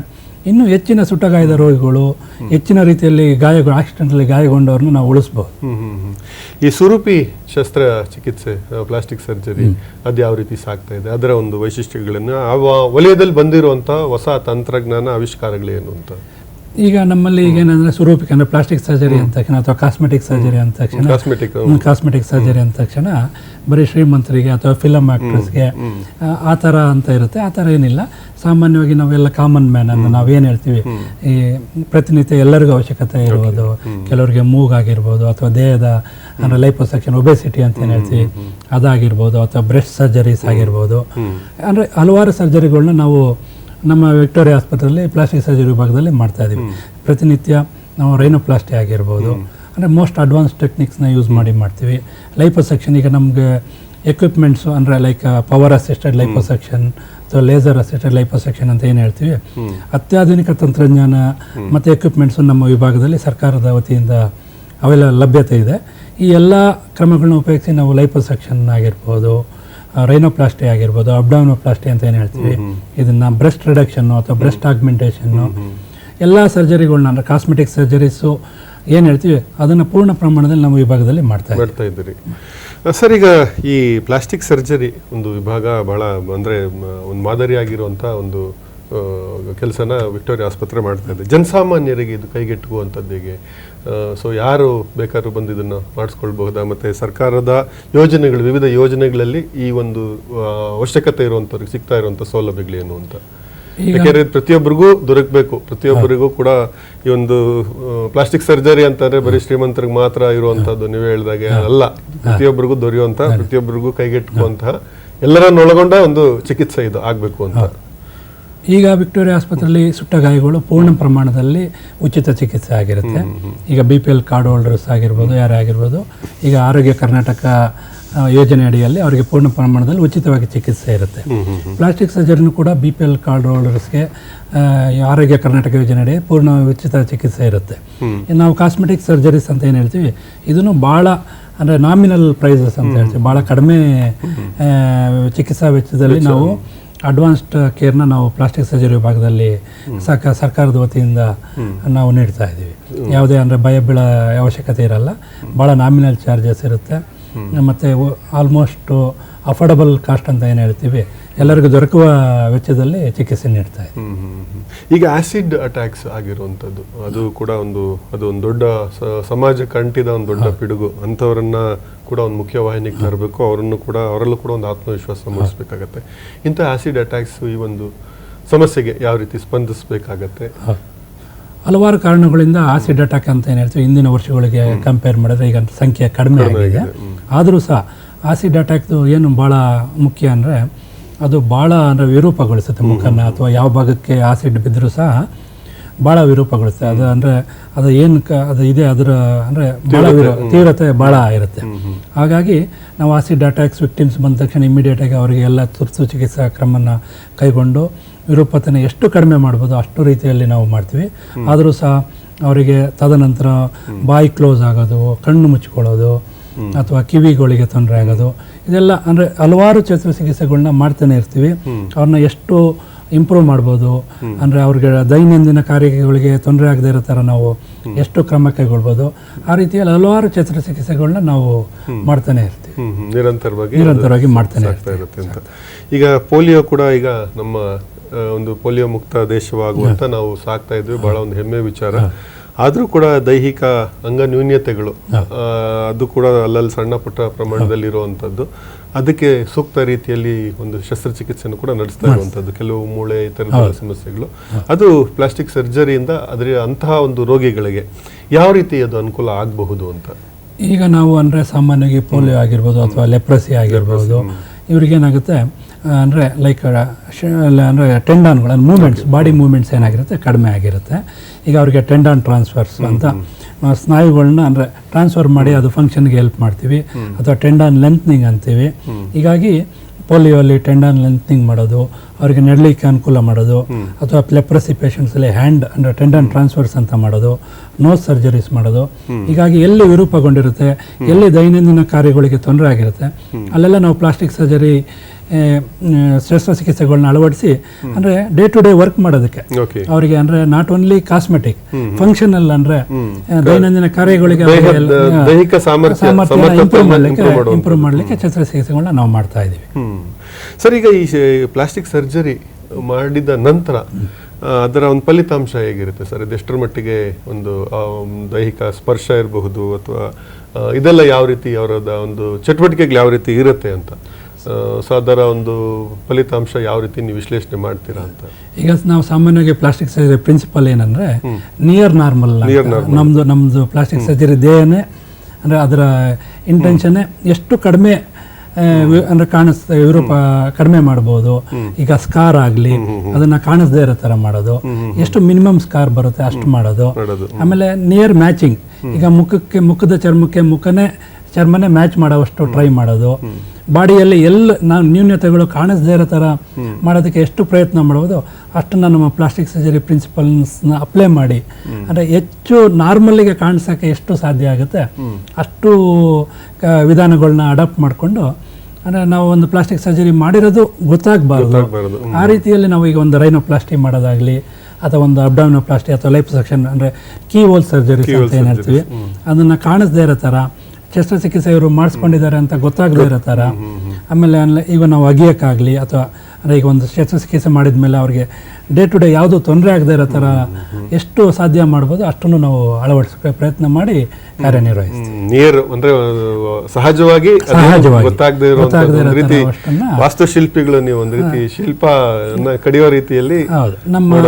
ಇನ್ನು ಹೆಚ್ಚಿನ ಸುಟ್ಟಗಾಯದ ರೋಗಿಗಳು ಹೆಚ್ಚಿನ ರೀತಿಯಲ್ಲಿ ಗಾಯಗಳು ಆಕ್ಸಿಡೆಂಟಲ್ಲಿ ಗಾಯಗೊಂಡವ್ರನ್ನ ನಾವು ಉಳಿಸ್ಬೋದು ಹ್ಮ್. ಈ ಸುರೂಪಿ ಶಸ್ತ್ರ ಚಿಕಿತ್ಸೆ ಪ್ಲಾಸ್ಟಿಕ್ ಸರ್ಜರಿ ಅದು ಯಾವ ರೀತಿ ಸಾಕ್ತಾ ಇದೆ? ಅದರ ಒಂದು ವೈಶಿಷ್ಟ್ಯಗಳನ್ನು ಆ ವಲಯದಲ್ಲಿ ಬಂದಿರುವಂತ ಹೊಸ ತಂತ್ರಜ್ಞಾನ ಆವಿಷ್ಕಾರಗಳೇನು ಅಂತ? ಈಗ ನಮ್ಮಲ್ಲಿ ಈಗ ಏನಂದ್ರೆ ಸ್ವರೂಪಿಕ ಅಂದ್ರೆ ಪ್ಲಾಸ್ಟಿಕ್ ಸರ್ಜರಿ ಅಂತ ತಕ್ಷಣ ಅಥವಾ ಕಾಸ್ಮೆಟಿಕ್ ಸರ್ಜರಿ ಅಂತ ತಕ್ಷಣ ಕಾಸ್ಮೆಟಿಕ್ ಕಾಸ್ಮೆಟಿಕ್ ಸರ್ಜರಿ ಅಂತ ತಕ್ಷಣ ಬರೀ ಶ್ರೀಮಂತರಿಗೆ ಅಥವಾ ಫಿಲಮ್ ಆ್ಯಕ್ಟ್ರಸ್ಗೆ ಆ ಥರ ಅಂತ ಇರುತ್ತೆ ಆ ಥರ ಏನಿಲ್ಲ. ಸಾಮಾನ್ಯವಾಗಿ ನಾವೆಲ್ಲ ಕಾಮನ್ ಮ್ಯಾನ್ ನಾವು ನಾವೇನು ಹೇಳ್ತೀವಿ? ಈ ಪ್ರತಿನಿತ್ಯ ಎಲ್ಲರಿಗೂ ಅವಶ್ಯಕತೆ ಇರ್ಬೋದು ಕೆಲವರಿಗೆ ಮೂಗಾಗಿರ್ಬೋದು ಅಥವಾ ದೇಹದ ಅಂದರೆ ಲೈಪೋಸೆಕ್ಷನ್ ಒಬೆಸಿಟಿ ಅಂತ ಏನು ಹೇಳ್ತೀವಿ? ಅದಾಗಿರ್ಬೋದು ಅಥವಾ ಬ್ರೆಸ್ಟ್ ಸರ್ಜರೀಸ್ ಆಗಿರ್ಬೋದು. ಅಂದರೆ ಹಲವಾರು ಸರ್ಜರಿಗಳನ್ನ ನಾವು ನಮ್ಮ ವಿಕ್ಟೋರಿಯಾ ಆಸ್ಪತ್ರೆಯಲ್ಲಿ ಪ್ಲಾಸ್ಟಿಕ್ ಸರ್ಜರಿ ವಿಭಾಗದಲ್ಲಿ ಮಾಡ್ತಾ ಇದ್ದೀವಿ ಪ್ರತಿನಿತ್ಯ ನಾವು ರೈನೋಪ್ಲಾಸ್ಟಿ ಆಗಿರ್ಬೋದು. ಅಂದರೆ ಮೋಸ್ಟ್ ಅಡ್ವಾನ್ಸ್ ಟೆಕ್ನಿಕ್ಸ್ನ ಯೂಸ್ ಮಾಡಿ ಮಾಡ್ತೀವಿ. ಲೈಪೋಸೆಕ್ಷನ್ ಈಗ ನಮಗೆ ಎಕ್ವಿಪ್ಮೆಂಟ್ಸು ಅಂದರೆ ಲೈಕ್ ಪವರ್ ಅಸಿಸ್ಟೆಡ್ ಲೈಪೋಸೆಕ್ಷನ್ ಅಥವಾ ಲೇಸರ್ ಅಸಿಸ್ಟೆಡ್ ಲೈಪೋಸೆಕ್ಷನ್ ಅಂತ ಏನು ಹೇಳ್ತೀವಿ. ಅತ್ಯಾಧುನಿಕ ತಂತ್ರಜ್ಞಾನ ಮತ್ತು ಎಕ್ವಿಪ್ಮೆಂಟ್ಸು ನಮ್ಮ ವಿಭಾಗದಲ್ಲಿ ಸರ್ಕಾರದ ವತಿಯಿಂದ ಅವೆಲ್ಲ ಲಭ್ಯತೆ ಇದೆ. ಈ ಎಲ್ಲ ಕ್ರಮಗಳನ್ನ ಉಪಯೋಗಿಸಿ ನಾವು ಲೈಪೋಸೆಕ್ಷನ್ ಆಗಿರ್ಬೋದು ರೈನೋಪ್ಲಾಸ್ಟಿ ಆಗಿರ್ಬೋದು ಅಬ್ಡಾಮಿನೋಪ್ಲಾಸ್ಟಿ ಅಂತ ಏನು ಹೇಳ್ತೀವಿ. ಇದನ್ನು ಬ್ರೆಸ್ಟ್ ರಿಡಕ್ಷನ್ನು ಅಥವಾ ಬ್ರೆಸ್ಟ್ ಆಗ್ಮೆಂಟೇಷನ್ನು ಎಲ್ಲ ಸರ್ಜರಿಗಳನ್ನ ಅಂದರೆ ಕಾಸ್ಮೆಟಿಕ್ ಸರ್ಜರೀಸು ಏನು ಹೇಳ್ತೀವಿ? ಅದನ್ನು ಪೂರ್ಣ ಪ್ರಮಾಣದಲ್ಲಿ ನಮ್ಮ ವಿಭಾಗದಲ್ಲಿ ಮಾಡ್ತಾ ಮಾಡ್ತಾ ಇದ್ದೀರಿ. ಸರ್, ಈಗ ಈ ಪ್ಲಾಸ್ಟಿಕ್ ಸರ್ಜರಿ ಒಂದು ವಿಭಾಗ ಬಹಳ ಅಂದರೆ ಒಂದು ಮಾದರಿಯಾಗಿರುವಂಥ ಒಂದು ಕೆಲಸನ ವಿಕ್ಟೋರಿಯಾ ಆಸ್ಪತ್ರೆ ಮಾಡ್ತಾ ಇದೆ. ಜನಸಾಮಾನ್ಯರಿಗೆ ಇದು ಕೈಗೆಟುಕುವಂಥದ್ದು ಹೇಗೆ? ಸೊ ಯಾರು ಬೇಕಾದ್ರೂ ಬಂದು ಇದನ್ನು ಮಾಡಿಸ್ಕೊಳ್ಬಹುದಾ? ಮತ್ತು ಸರ್ಕಾರದ ಯೋಜನೆಗಳು, ವಿವಿಧ ಯೋಜನೆಗಳಲ್ಲಿ ಈ ಒಂದು ಅವಶ್ಯಕತೆ ಇರುವಂಥವ್ರಿಗೆ ಸಿಗ್ತಾ ಇರುವಂಥ ಸೌಲಭ್ಯಗಳೇನು ಅಂತ? ಯಾಕೆಂದ್ರೆ ಪ್ರತಿಯೊಬ್ಬರಿಗೂ ದೊರಕಬೇಕು. ಪ್ರತಿಯೊಬ್ಬರಿಗೂ ಕೂಡ ಈ ಒಂದು ಪ್ಲಾಸ್ಟಿಕ್ ಸರ್ಜರಿ ಅಂತಂದ್ರೆ ಬರೀ ಶ್ರೀಮಂತರಿಗೆ ಮಾತ್ರ ಇರುವಂತಹದ್ದು ನೀವು ಹೇಳಿದಾಗೆ ಅಲ್ಲ. ಪ್ರತಿಯೊಬ್ಬರಿಗೂ ದೊರೆಯುವಂತಹ ಪ್ರತಿಯೊಬ್ಬರಿಗೂ ಕೈಗೆಟುಕುವಂತಹ ಎಲ್ಲರನ್ನೊಳಗೊಂಡ ಒಂದು ಚಿಕಿತ್ಸೆ ಇದು ಆಗಬೇಕು ಅಂತ. ಈಗ ವಿಕ್ಟೋರಿಯಾ ಆಸ್ಪತ್ರೆಯಲ್ಲಿ ಸುಟ್ಟ ಗಾಯಗಳು ಪೂರ್ಣ ಪ್ರಮಾಣದಲ್ಲಿ ಉಚಿತ ಚಿಕಿತ್ಸೆ ಆಗಿರುತ್ತೆ. ಈಗ B P L card holders ಆಗಿರ್ಬೋದು ಯಾರೇ ಆಗಿರ್ಬೋದು ಈಗ ಆರೋಗ್ಯ ಕರ್ನಾಟಕ ಯೋಜನೆ ಅಡಿಯಲ್ಲಿ ಅವರಿಗೆ ಪೂರ್ಣ ಪ್ರಮಾಣದಲ್ಲಿ ಉಚಿತವಾಗಿ ಚಿಕಿತ್ಸೆ ಇರುತ್ತೆ. ಪ್ಲಾಸ್ಟಿಕ್ ಸರ್ಜರಿನೂ ಕೂಡ ಬಿ ಪಿ ಎಲ್ ಕಾರ್ಡ್ ಹೋಲ್ಡರ್ಸ್ಗೆ ಆರೋಗ್ಯ ಕರ್ನಾಟಕ ಯೋಜನೆ ಅಡಿ ಪೂರ್ಣ ಉಚಿತ ಚಿಕಿತ್ಸೆ ಇರುತ್ತೆ. ನಾವು ಕಾಸ್ಮೆಟಿಕ್ ಸರ್ಜರೀಸ್ ಅಂತ ಏನು ಹೇಳ್ತೀವಿ ಇದನ್ನು ಭಾಳ ಅಂದರೆ ನಾಮಿನಲ್ ಪ್ರೈಸಸ್ ಅಂತ ಹೇಳ್ತೀವಿ. ಭಾಳ ಕಡಿಮೆ ಚಿಕಿತ್ಸಾ ವೆಚ್ಚದಲ್ಲಿ ನಾವು ಅಡ್ವಾನ್ಸ್ಡ್ ಕೇರ್ನ ನಾವು ಪ್ಲಾಸ್ಟಿಕ್ ಸರ್ಜರಿ ವಿಭಾಗದಲ್ಲಿ ಸರ್ಕ ಸರ್ಕಾರದ ವತಿಯಿಂದ ನಾವು ನೀಡ್ತಾ ಇದ್ದೀವಿ ಯಾವುದೇ ಅಂದರೆ ಭಯ ಬೀಳೋ ಅವಶ್ಯಕತೆ ಇರಲ್ಲ. ಭಾಳ ನಾಮಿನಲ್ ಚಾರ್ಜಸ್ ಇರುತ್ತೆ. ಮತ್ತು ಆಲ್ಮೋಸ್ಟು ಅಫೋರ್ಡಬಲ್ ಕಾಸ್ಟ್ ಅಂತ ಏನು ಹೇಳ್ತೀವಿ ಎಲ್ಲರಿಗೂ ದೊರಕುವ ವೆಚ್ಚದಲ್ಲಿ ಚಿಕಿತ್ಸೆ ನೀಡ್ತಾ ಹ್ಮ್. ಈಗ ಆಸಿಡ್ ಅಟ್ಯಾಕ್ಸ್ ಆಗಿರುವಂಥದ್ದು ಅದು ಕೂಡ ಒಂದು ಅದು ಒಂದು ದೊಡ್ಡ ಸಮಾಜ ಕಂಟಿದ ಅಂಟಿದ ಒಂದು ದೊಡ್ಡ ಪಿಡುಗು. ಅಂಥವರನ್ನ ಕೂಡ ಒಂದು ಮುಖ್ಯವಾಹಿನಿಗೆ ತರಬೇಕು ಅವರನ್ನು ಕೂಡ ಅವರಲ್ಲೂ ಕೂಡ ಒಂದು ಆತ್ಮವಿಶ್ವಾಸ ಮೂಡಿಸ್ಬೇಕಾಗತ್ತೆ. ಇಂಥ ಆಸಿಡ್ ಅಟ್ಯಾಕ್ಸ್ ಈ ಒಂದು ಸಮಸ್ಯೆಗೆ ಯಾವ ರೀತಿ ಸ್ಪಂದಿಸಬೇಕಾಗತ್ತೆ? ಹಲವಾರು ಕಾರಣಗಳಿಂದ ಆಸಿಡ್ ಅಟ್ಯಾಕ್ ಅಂತ ಏನು ಹೇಳ್ತೀವಿ ಹಿಂದಿನ ವರ್ಷಗಳಿಗೆ ಕಂಪೇರ್ ಮಾಡಿದ್ರೆ ಈಗ ಸಂಖ್ಯೆ ಕಡಿಮೆ ಆಗಿದೆ. ಆದರೂ ಸಹ ಆಸಿಡ್ ಅಟ್ಯಾಕ್ದು ಏನು ಭಾಳ ಮುಖ್ಯ ಅಂದರೆ ಅದು ಭಾಳ ಅಂದರೆ ವಿರೂಪಗೊಳಿಸುತ್ತೆ ಮುಖನ ಅಥವಾ ಯಾವ ಭಾಗಕ್ಕೆ ಆಸಿಡ್ ಬಿದ್ದರೂ ಸಹ ಭಾಳ ವಿರೂಪಗೊಳಿಸುತ್ತೆ. ಅದು ಅಂದರೆ ಅದು ಏನು ಕ ಅದು ಇದೆ ಅದರ ಅಂದರೆ ಭಾಳ ವಿರು- ತೀವ್ರತೆ ಭಾಳ ಇರುತ್ತೆ. ಹಾಗಾಗಿ ನಾವು ಆಸಿಡ್ ಅಟ್ಯಾಕ್ಸ್ ವಿಕ್ಟಿಮ್ಸ್ ಬಂದ ತಕ್ಷಣ ಇಮ್ಮಿಡಿಯೇಟಾಗಿ ಅವರಿಗೆ ಎಲ್ಲ ತುರ್ತು ಚಿಕಿತ್ಸಾ ಕ್ರಮನ ಕೈಗೊಂಡು ವಿರೂಪತೆನ ಎಷ್ಟು ಕಡಿಮೆ ಮಾಡ್ಬೋದು ಅಷ್ಟು ರೀತಿಯಲ್ಲಿ ನಾವು ಮಾಡ್ತೀವಿ. ಆದರೂ ಸಹ ಅವರಿಗೆ ತದನಂತರ ಬಾಯಿ ಕ್ಲೋಸ್ ಆಗೋದು ಕಣ್ಣು ಮುಚ್ಕೊಳ್ಳೋದು ಅಥವಾ ಕಿವಿಗಳಿಗೆ ತೊಂದರೆ ಆಗೋದು ಇದೆಲ್ಲ ಅಂದರೆ ಹಲವಾರು ಚಿಕಿತ್ಸೆಗಳನ್ನ ಮಾಡ್ತಾನೆ ಇರ್ತೀವಿ. ಅವ್ರನ್ನ ಎಷ್ಟು ಇಂಪ್ರೂವ್ ಮಾಡ್ಬೋದು ಅಂದರೆ ಅವ್ರಿಗೆ ದೈನಂದಿನ ಕಾರ್ಯಗಳಿಗೆ ತೊಂದರೆ ಆಗದೇ ಇರೋ ಥರ ನಾವು ಎಷ್ಟು ಕ್ರಮ ಕೈಗೊಳ್ಬೋದು ಆ ರೀತಿಯಲ್ಲಿ ಹಲವಾರು ಚಿಕಿತ್ಸೆಗಳನ್ನ ನಾವು ಮಾಡ್ತಾನೆ ಇರ್ತೀವಿ. ನಿರಂತರವಾಗಿ ನಿರಂತರವಾಗಿ ಮಾಡ್ತಾನೆ ಇರುತ್ತೆ ಈಗ ಪೋಲಿಯೋ ಕೂಡ ಈಗ ನಮ್ಮ ಒಂದು ಪೋಲಿಯೋ ಮುಕ್ತ ದೇಶವಾಗುವಂತ ನಾವು ಸಾಕ್ತಾ ಇದ್ವಿ. ಬಹಳ ಒಂದು ಹೆಮ್ಮೆ ವಿಚಾರ. ಆದರೂ ಕೂಡ ದೈಹಿಕ ಅಂಗ ನ್ಯೂನ್ಯತೆಗಳು ಅದು ಕೂಡ ಅಲ್ಲಲ್ಲಿ ಸಣ್ಣ ಪುಟ್ಟ ಪ್ರಮಾಣದಲ್ಲಿ ಇರುವಂತದ್ದು ಅದಕ್ಕೆ ಸೂಕ್ತ ರೀತಿಯಲ್ಲಿ ಒಂದು ಶಸ್ತ್ರಚಿಕಿತ್ಸೆಯನ್ನು ಕೂಡ ನಡೆಸ್ತಾ ಇರುವಂಥದ್ದು ಕೆಲವು ಮೂಳೆ ಇತರ ಸಮಸ್ಯೆಗಳು. ಅದು ಪ್ಲಾಸ್ಟಿಕ್ ಸರ್ಜರಿಯಿಂದ ಅದರ ಅಂತಹ ಒಂದು ರೋಗಿಗಳಿಗೆ ಯಾವ ರೀತಿ ಅದು ಅನುಕೂಲ ಆಗಬಹುದು ಅಂತ? ಈಗ ನಾವು ಅಂದರೆ ಸಾಮಾನ್ಯವಾಗಿ ಪೋಲಿಯೋ ಆಗಿರ್ಬೋದು ಅಥವಾ ಲೆಪ್ರಸಿ ಆಗಿರ್ಬೋದು. ಇವ್ರಿಗೇನಾಗುತ್ತೆ ಅಂದರೆ ಲೈಕ್ ಅಂದರೆ ಟೆಂಡಾನ್ಗಳು ಮೂಮೆಂಟ್ಸ್ ಬಾಡಿ ಮೂಮೆಂಟ್ಸ್ ಏನಾಗಿರುತ್ತೆ ಕಡಿಮೆ ಆಗಿರುತ್ತೆ. ಈಗ ಅವ್ರಿಗೆ ಟೆಂಡಾನ್ ಟ್ರಾನ್ಸ್ಫರ್ಸ್ ಅಂತ. ಸ್ನಾಯುಗಳನ್ನ ಅಂದರೆ ಟ್ರಾನ್ಸ್ಫರ್ ಮಾಡಿ ಅದು ಫಂಕ್ಷನ್ಗೆ ಹೆಲ್ಪ್ ಮಾಡ್ತೀವಿ. ಅಥವಾ ಟೆಂಡಾನ್ ಲೆಂತ್ನಿಂಗ್ ಅಂತೀವಿ. ಹೀಗಾಗಿ ಪೋಲಿಯೋಲಿ ಟೆಂಡಾನ್ ಲೆಂತ್ನಿಂಗ್ ಮಾಡೋದು ಅವರಿಗೆ ನಡಲಿಕ್ಕೆ ಅನುಕೂಲ ಮಾಡೋದು ಅಥವಾ ಪ್ಲೆಪ್ರಸಿ ಪೇಷಂಟ್ಸಲ್ಲಿ ಹ್ಯಾಂಡ್ ಅಂದರೆ ಟೆಂಡನ್ ಟ್ರಾನ್ಸ್ಫರ್ಸ್ ಅಂತ ಮಾಡೋದು ನೋಸ್ ಸರ್ಜರೀಸ್ ಮಾಡೋದು. ಹೀಗಾಗಿ ಎಲ್ಲಿ ವಿರೂಪಗೊಂಡಿರುತ್ತೆ ಎಲ್ಲಿ ದೈನಂದಿನ ಕಾರ್ಯಗಳಿಗೆ ತೊಂದರೆ ಆಗಿರುತ್ತೆ ಅಲ್ಲೆಲ್ಲ ನಾವು ಪ್ಲಾಸ್ಟಿಕ್ ಸರ್ಜರಿ ಶಸ್ತ್ರಚಿಕಿತ್ಸೆಗಳನ್ನ ಅಳವಡಿಸಿ ಅಂದ್ರೆ ಡೇ ಟು ಡೇ ವರ್ಕ್ ಮಾಡೋದಕ್ಕೆ. ಅವರಿಗೆ ಅಂದ್ರೆ ನಾಟ್ ಓನ್ಲಿ ಕಾಸ್ಮೆಟಿಕ್ ಫಂಕ್ಷನಲ್ ಅಂದ್ರೆ ದೈನಂದಿನ ಕಾರ್ಯಗಳಿಗೆ ಸಾಮರ್ಥ್ಯ ಇಂಪ್ರೂವ್ ಮಾಡಲಿಕ್ಕೆ ಶಸ್ತ್ರ. ಇಂಪ್ರೂವ್ ಮಾಡಲಿಕ್ಕೆ ಶಸ್ತ್ರಚಿಕಿತ್ಸೆಗಳನ್ನ ನಾವು ಮಾಡ್ತಾ ಇದ್ದೀವಿ. ಸರ್ ಈಗ ಈ ಪ್ಲಾಸ್ಟಿಕ್ ಸರ್ಜರಿ ಮಾಡಿದ ನಂತರ ಅದರ ಒಂದು ಫಲಿತಾಂಶ ಹೇಗಿರುತ್ತೆ ಸರ್? ಇದೆಷ್ಟರ ಮಟ್ಟಿಗೆ ಒಂದು ದೈಹಿಕ ಸ್ಪರ್ಶ ಇರಬಹುದು ಅಥವಾ ಇದೆಲ್ಲ ಯಾವ ರೀತಿ ಅವರದ ಒಂದು ಚಟುವಟಿಕೆಗಳು ಯಾವ ರೀತಿ ಇರುತ್ತೆ ಅಂತ? ಸೊ ಅದರ ಒಂದು ಫಲಿತಾಂಶ ಯಾವ ರೀತಿ ನೀವು ವಿಶ್ಲೇಷಣೆ ಮಾಡ್ತೀರಾ ಅಂತ? ಈಗ ನಾವು ಸಾಮಾನ್ಯವಾಗಿ ಪ್ಲಾಸ್ಟಿಕ್ ಸರ್ಜರಿ ಪ್ರಿನ್ಸಿಪಲ್ ಏನಂದ್ರೆ ನಿಯರ್ ನಾರ್ಮಲ್ ನಮ್ದು ನಮ್ದು ಪ್ಲಾಸ್ಟಿಕ್ ಸರ್ಜರಿ ದೇಹನೇ ಅಂದ್ರೆ ಅದರ ಇಂಟೆನ್ಷನ್ ಎಷ್ಟು ಕಡಿಮೆ ಅಂದ್ರೆ ಕಾಣಿಸ್ ವಿರೂಪ ಕಡಿಮೆ ಮಾಡ್ಬೋದು. ಈಗ ಸ್ಕಾರ್ ಆಗಲಿ ಅದನ್ನ ಕಾಣಿಸ್ದೇ ಇರೋ ತರ ಮಾಡೋದು. ಎಷ್ಟು ಮಿನಿಮಮ್ ಸ್ಕಾರ್ ಬರುತ್ತೆ ಅಷ್ಟು ಮಾಡೋದು. ಆಮೇಲೆ ನಿಯರ್ ಮ್ಯಾಚಿಂಗ್ ಈಗ ಮುಖಕ್ಕೆ ಮುಖದ ಚರ್ಮಕ್ಕೆ ಮುಖನೇ ಚರ್ಮನೇ ಮ್ಯಾಚ್ ಮಾಡೋವಷ್ಟು ಟ್ರೈ ಮಾಡೋದು. ಬಾಡಿಯಲ್ಲಿ ಎಲ್ಲ ನಾನು ನ್ಯೂನ್ಯತೆಗಳು ಕಾಣಿಸದೇ ಇರೋ ಥರ ಮಾಡೋದಕ್ಕೆ ಎಷ್ಟು ಪ್ರಯತ್ನ ಮಾಡ್ಬೋದು ಅಷ್ಟು ನಮ್ಮ ಪ್ಲಾಸ್ಟಿಕ್ ಸರ್ಜರಿ ಪ್ರಿನ್ಸಿಪಲ್ಸ್ನ ಅಪ್ಲೈ ಮಾಡಿ. ಅಂದರೆ ಹೆಚ್ಚು ನಾರ್ಮಲ್ಲಿಗೆ ಕಾಣಿಸೋಕ್ಕೆ ಎಷ್ಟು ಸಾಧ್ಯ ಆಗುತ್ತೆ ಅಷ್ಟು ವಿಧಾನಗಳನ್ನ ಅಡಾಪ್ಟ್ ಮಾಡಿಕೊಂಡು ಅಂದರೆ ನಾವು ಒಂದು ಪ್ಲಾಸ್ಟಿಕ್ ಸರ್ಜರಿ ಮಾಡಿರೋದು ಗೊತ್ತಾಗಬಾರ್ದು. ಆ ರೀತಿಯಲ್ಲಿ ನಾವು ಈಗ ಒಂದು ರೈನೋಪ್ಲಾಸ್ಟಿ ಮಾಡೋದಾಗಲಿ ಅಥವಾ ಒಂದು ಅಬ್ಡಾಮಿನೋಪ್ಲಾಸ್ಟಿ ಅಥವಾ ಲೈಫ್ ಸೆಕ್ಷನ್ ಅಂದರೆ ಕೀ ಹೋಲ್ ಸರ್ಜರಿ ಅಂತ ಏನು ಹೇಳ್ತೀವಿ ಅದನ್ನು ಕಾಣಿಸ್ದೇ ಇರೋ ಥರ ಶಸ್ತ್ರಚಿಕಿತ್ಸೆ ಇವರು ಮಾಡಿಸ್ಕೊಂಡಿದ್ದಾರೆ ಅಂತ ಗೊತ್ತಾಗದೇ ಇರೋ ಥರ. ಆಮೇಲೆ ಅಲ್ಲ- ಈಗ ನಾವು ಅಗಿಯೋಕ್ಕಾಗಲಿ ಅಥವಾ ಅಂದರೆ ಈಗ ಒಂದು ಶಸ್ತ್ರಚಿಕಿತ್ಸೆ ಮಾಡಿದ ಮೇಲೆ ಅವ್ರಿಗೆ ಡೇ ಟು ಡೇ ಯಾವುದು ತೊಂದರೆ ಆಗದೇ ಇರೋ ಥರ ಎಷ್ಟು ಸಾಧ್ಯ ಮಾಡ್ಬೋದು ಅಷ್ಟನ್ನು ನಾವು ಅಳವಡಿಸೋಕೆ ಪ್ರಯತ್ನ ಮಾಡಿ ಕಾರ್ಯನಿರ್ವಹಿಸ್ತೀವಿ. ನೀರು ಅಂದ್ರೆ ಸಹಜವಾಗಿ ಸಹಜವಾಗಿ. ಗೊತ್ತಾಗದೇ ಇರೋ ರೀತಿ ವಾಸ್ತುಶಿಲ್ಪಿಗಳು ನೀವು ಒಂದು ರೀತಿ ಶಿಲ್ಪ ಕಡಿಯೋ ರೀತಿಯಲ್ಲಿ ಹೌದು. ನಮ್ಮ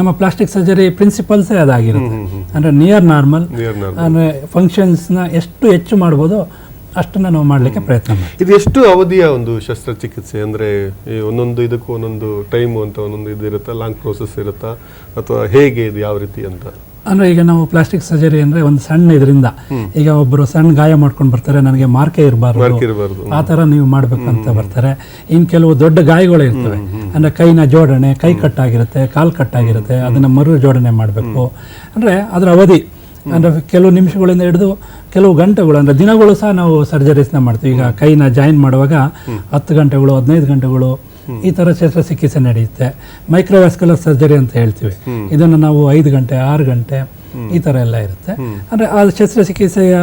ನಮ್ಮ ಪ್ಲಾಸ್ಟಿಕ್ ಸರ್ಜರಿ ಪ್ರಿನ್ಸಿಪಲ್ಸೇ ಅದಾಗಿರುತ್ತೆ. ಅಂದರೆ ನಿಯರ್ ನಾರ್ಮಲ್. ಅಂದರೆ ಫಂಕ್ಷನ್ಸ್ನ ಎಷ್ಟು ಹೆಚ್ಚು ಮಾಡ್ಬೋದೋ ಅಷ್ಟನ್ನು ನಾವು ಮಾಡಲಿಕ್ಕೆ ಪ್ರಯತ್ನ ಮಾಡ್ತೀವಿ. ಇದು ಎಷ್ಟು ಅವಧಿಯ ಒಂದು ಶಸ್ತ್ರಚಿಕಿತ್ಸೆ? ಅಂದರೆ ಈ ಒಂದೊಂದು ಇದಕ್ಕೂ ಒಂದೊಂದು ಟೈಮು ಅಂತ ಒಂದೊಂದು ಇದು ಇರುತ್ತಾ? ಲಾಂಗ್ ಪ್ರೋಸೆಸ್ ಇರುತ್ತಾ? ಅಥವಾ ಹೇಗೆ ಇದು ಯಾವ ರೀತಿ ಅಂತ? ಅಂದರೆ ಈಗ ನಾವು ಪ್ಲಾಸ್ಟಿಕ್ ಸರ್ಜರಿ ಅಂದರೆ ಒಂದು ಸಣ್ಣ ಇದರಿಂದ ಈಗ ಒಬ್ಬರು ಸಣ್ಣ ಗಾಯ ಮಾಡ್ಕೊಂಡು ಬರ್ತಾರೆ ನನಗೆ ಮಾರ್ಕೆ ಇರಬಾರ್ದು. ಆ ಥರ ನೀವು ಮಾಡಬೇಕು ಅಂತ ಬರ್ತಾರೆ. ಇನ್ನು ಕೆಲವು ದೊಡ್ಡ ಗಾಯಗಳು ಇರ್ತವೆ. ಅಂದರೆ ಕೈನ ಜೋಡಣೆ ಕೈ ಕಟ್ಟಾಗಿರುತ್ತೆ ಕಾಲು ಕಟ್ಟಾಗಿರುತ್ತೆ ಅದನ್ನು ಮರು ಜೋಡಣೆ ಮಾಡಬೇಕು. ಅಂದರೆ ಅದರ ಅವಧಿ ಅಂದರೆ ಕೆಲವು ನಿಮಿಷಗಳಿಂದ ಹಿಡಿದು ಕೆಲವು ಗಂಟೆಗಳು ಅಂದ್ರೆ ದಿನಗಳು ಸಹ ನಾವು ಸರ್ಜರೀಸ್ನ ಮಾಡ್ತೀವಿ. ಈಗ ಕೈನ ಜಾಯಿನ್ ಮಾಡುವಾಗ ಹತ್ತು ಗಂಟೆಗಳು ಹದಿನೈದು ಗಂಟೆಗಳು ಈ ಥರ ಶಸ್ತ್ರಚಿಕಿತ್ಸೆ ನಡೆಯುತ್ತೆ. ಮೈಕ್ರೋವ್ಯಾಸ್ಕುಲರ್ ಸರ್ಜರಿ ಅಂತ ಹೇಳ್ತೀವಿ. ಇದನ್ನು ನಾವು ಐದು ಗಂಟೆ ಆರು ಗಂಟೆ ಈ ತರ ಎಲ್ಲ ಇರುತ್ತೆ. ಅಂದ್ರೆ ಆ ಶಸ್ತ್ರಚಿಕಿತ್ಸೆಯ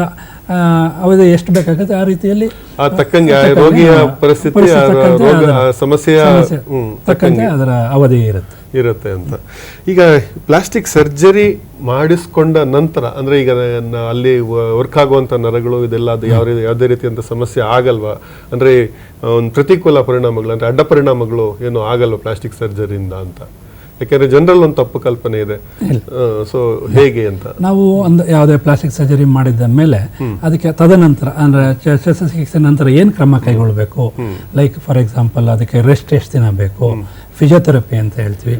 ಅವಧಿ ಎಷ್ಟು ಬೇಕಾಗುತ್ತೆ ಆ ರೀತಿಯಲ್ಲಿ? ತಕ್ಕಂಗೆ ರೋಗಿಯ ಪರಿಸ್ಥಿತಿ ಸಮಸ್ಯೆ ತಕ್ಕಂತೆ ಅದರ ಅವಧಿ ಇರುತ್ತೆ. ಇರುತ್ತೆ ಅಂತ. ಈಗ ಪ್ಲಾಸ್ಟಿಕ್ ಸರ್ಜರಿ ಮಾಡಿಸ್ಕೊಂಡ ನಂತರ ಅಂದ್ರೆ ಈಗ ಅಲ್ಲಿ ವರ್ಕ್ ಆಗುವಂಥ ನರಗಳು ಇದೆಲ್ಲ ಅದು ಯಾವ ರೀತಿ ಯಾವುದೇ ರೀತಿಯಂತ ಸಮಸ್ಯೆ ಆಗಲ್ವಾ? ಅಂದ್ರೆ ಒಂದು ಪ್ರತಿಕೂಲ ಪರಿಣಾಮಗಳು ಅಂದ್ರೆ ಅಡ್ಡ ಪರಿಣಾಮಗಳು ಏನು ಆಗಲ್ವಾ ಪ್ಲಾಸ್ಟಿಕ್ ಸರ್ಜರಿಯಿಂದ ಅಂತ? ಯಾಕೆಂದರೆ ಜನರಲ್ ಒಂದು ತಪ್ಪು ಕಲ್ಪನೆ ಇದೆ. ಸೊ ಹೇಗೆ ಅಂತ? ನಾವು ಒಂದು ಯಾವುದೇ ಪ್ಲಾಸ್ಟಿಕ್ ಸರ್ಜರಿ ಮಾಡಿದ ಮೇಲೆ ಅದಕ್ಕೆ ತದನಂತರ ಅಂದರೆ ಶಸ್ತ್ರಚಿಕಿತ್ಸೆ ನಂತರ ಏನು ಕ್ರಮ ಕೈಗೊಳ್ಳಬೇಕು ಲೈಕ್ ಫಾರ್ ಎಕ್ಸಾಂಪಲ್ ಅದಕ್ಕೆ ರೆಸ್ಟ್ ಎಷ್ಟು ದಿನ ಬೇಕು? ಫಿಸಿಯೋಥೆರಪಿ ಅಂತ ಹೇಳ್ತೀವಿ.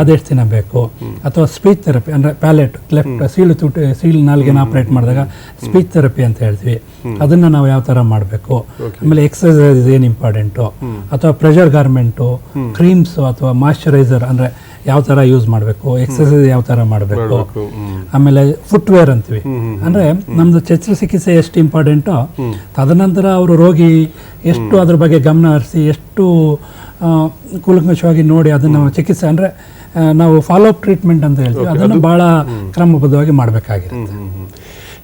ಅದೆಷ್ಟು ದಿನ ಬೇಕು? ಅಥವಾ ಸ್ಪೀಚ್ ಥೆರಪಿ ಅಂದರೆ ಪ್ಯಾಲೆಟ್ ಲೆಫ್ಟ್ ಸೀಳು ತುಟಿ ಸೀಳು ನಾಲ್ಗೆನ ಆಪರೇಟ್ ಮಾಡಿದಾಗ ಸ್ಪೀಚ್ ಥೆರಪಿ ಅಂತ ಹೇಳ್ತೀವಿ. ಅದನ್ನು ನಾವು ಯಾವ ಥರ ಮಾಡಬೇಕು? ಆಮೇಲೆ ಎಕ್ಸಸೈಸ್ ಏನು ಇಂಪಾರ್ಟೆಂಟು ಅಥವಾ ಪ್ರೆಷರ್ ಗಾರ್ಮೆಂಟು ಕ್ರೀಮ್ಸು ಅಥವಾ ಮಾಯಶ್ಚರೈಸರ್ ಅಂದರೆ ಯಾವ ಥರ ಯೂಸ್ ಮಾಡಬೇಕು? ಎಕ್ಸಸೈಸ್ ಯಾವ ಥರ ಮಾಡಬೇಕು. ಆಮೇಲೆ ಫುಟ್ವೇರ್ ಅಂತೀವಿ. ಅಂದ್ರೆ ನಮ್ದು ಶಸ್ತ್ರಚಿಕಿತ್ಸೆ ಎಷ್ಟು ಇಂಪಾರ್ಟೆಂಟೋ ತದನಂತರ ಅವರು ರೋಗಿ ಎಷ್ಟು ಅದ್ರ ಬಗ್ಗೆ ಗಮನ ಹರಿಸಿ ಎಷ್ಟು ಕೂಲಂಕಷವಾಗಿ ನೋಡಿ ಅದನ್ನು ಚಿಕಿತ್ಸೆ ಅಂದರೆ ನಾವು ಫಾಲೋ ಅಪ್ ಟ್ರೀಟ್ಮೆಂಟ್ ಅಂತ ಹೇಳ್ತೀವಿ. ಅದನ್ನು ಭಾಳ ಕ್ರಮಬದ್ಧವಾಗಿ ಹ್ಮ್.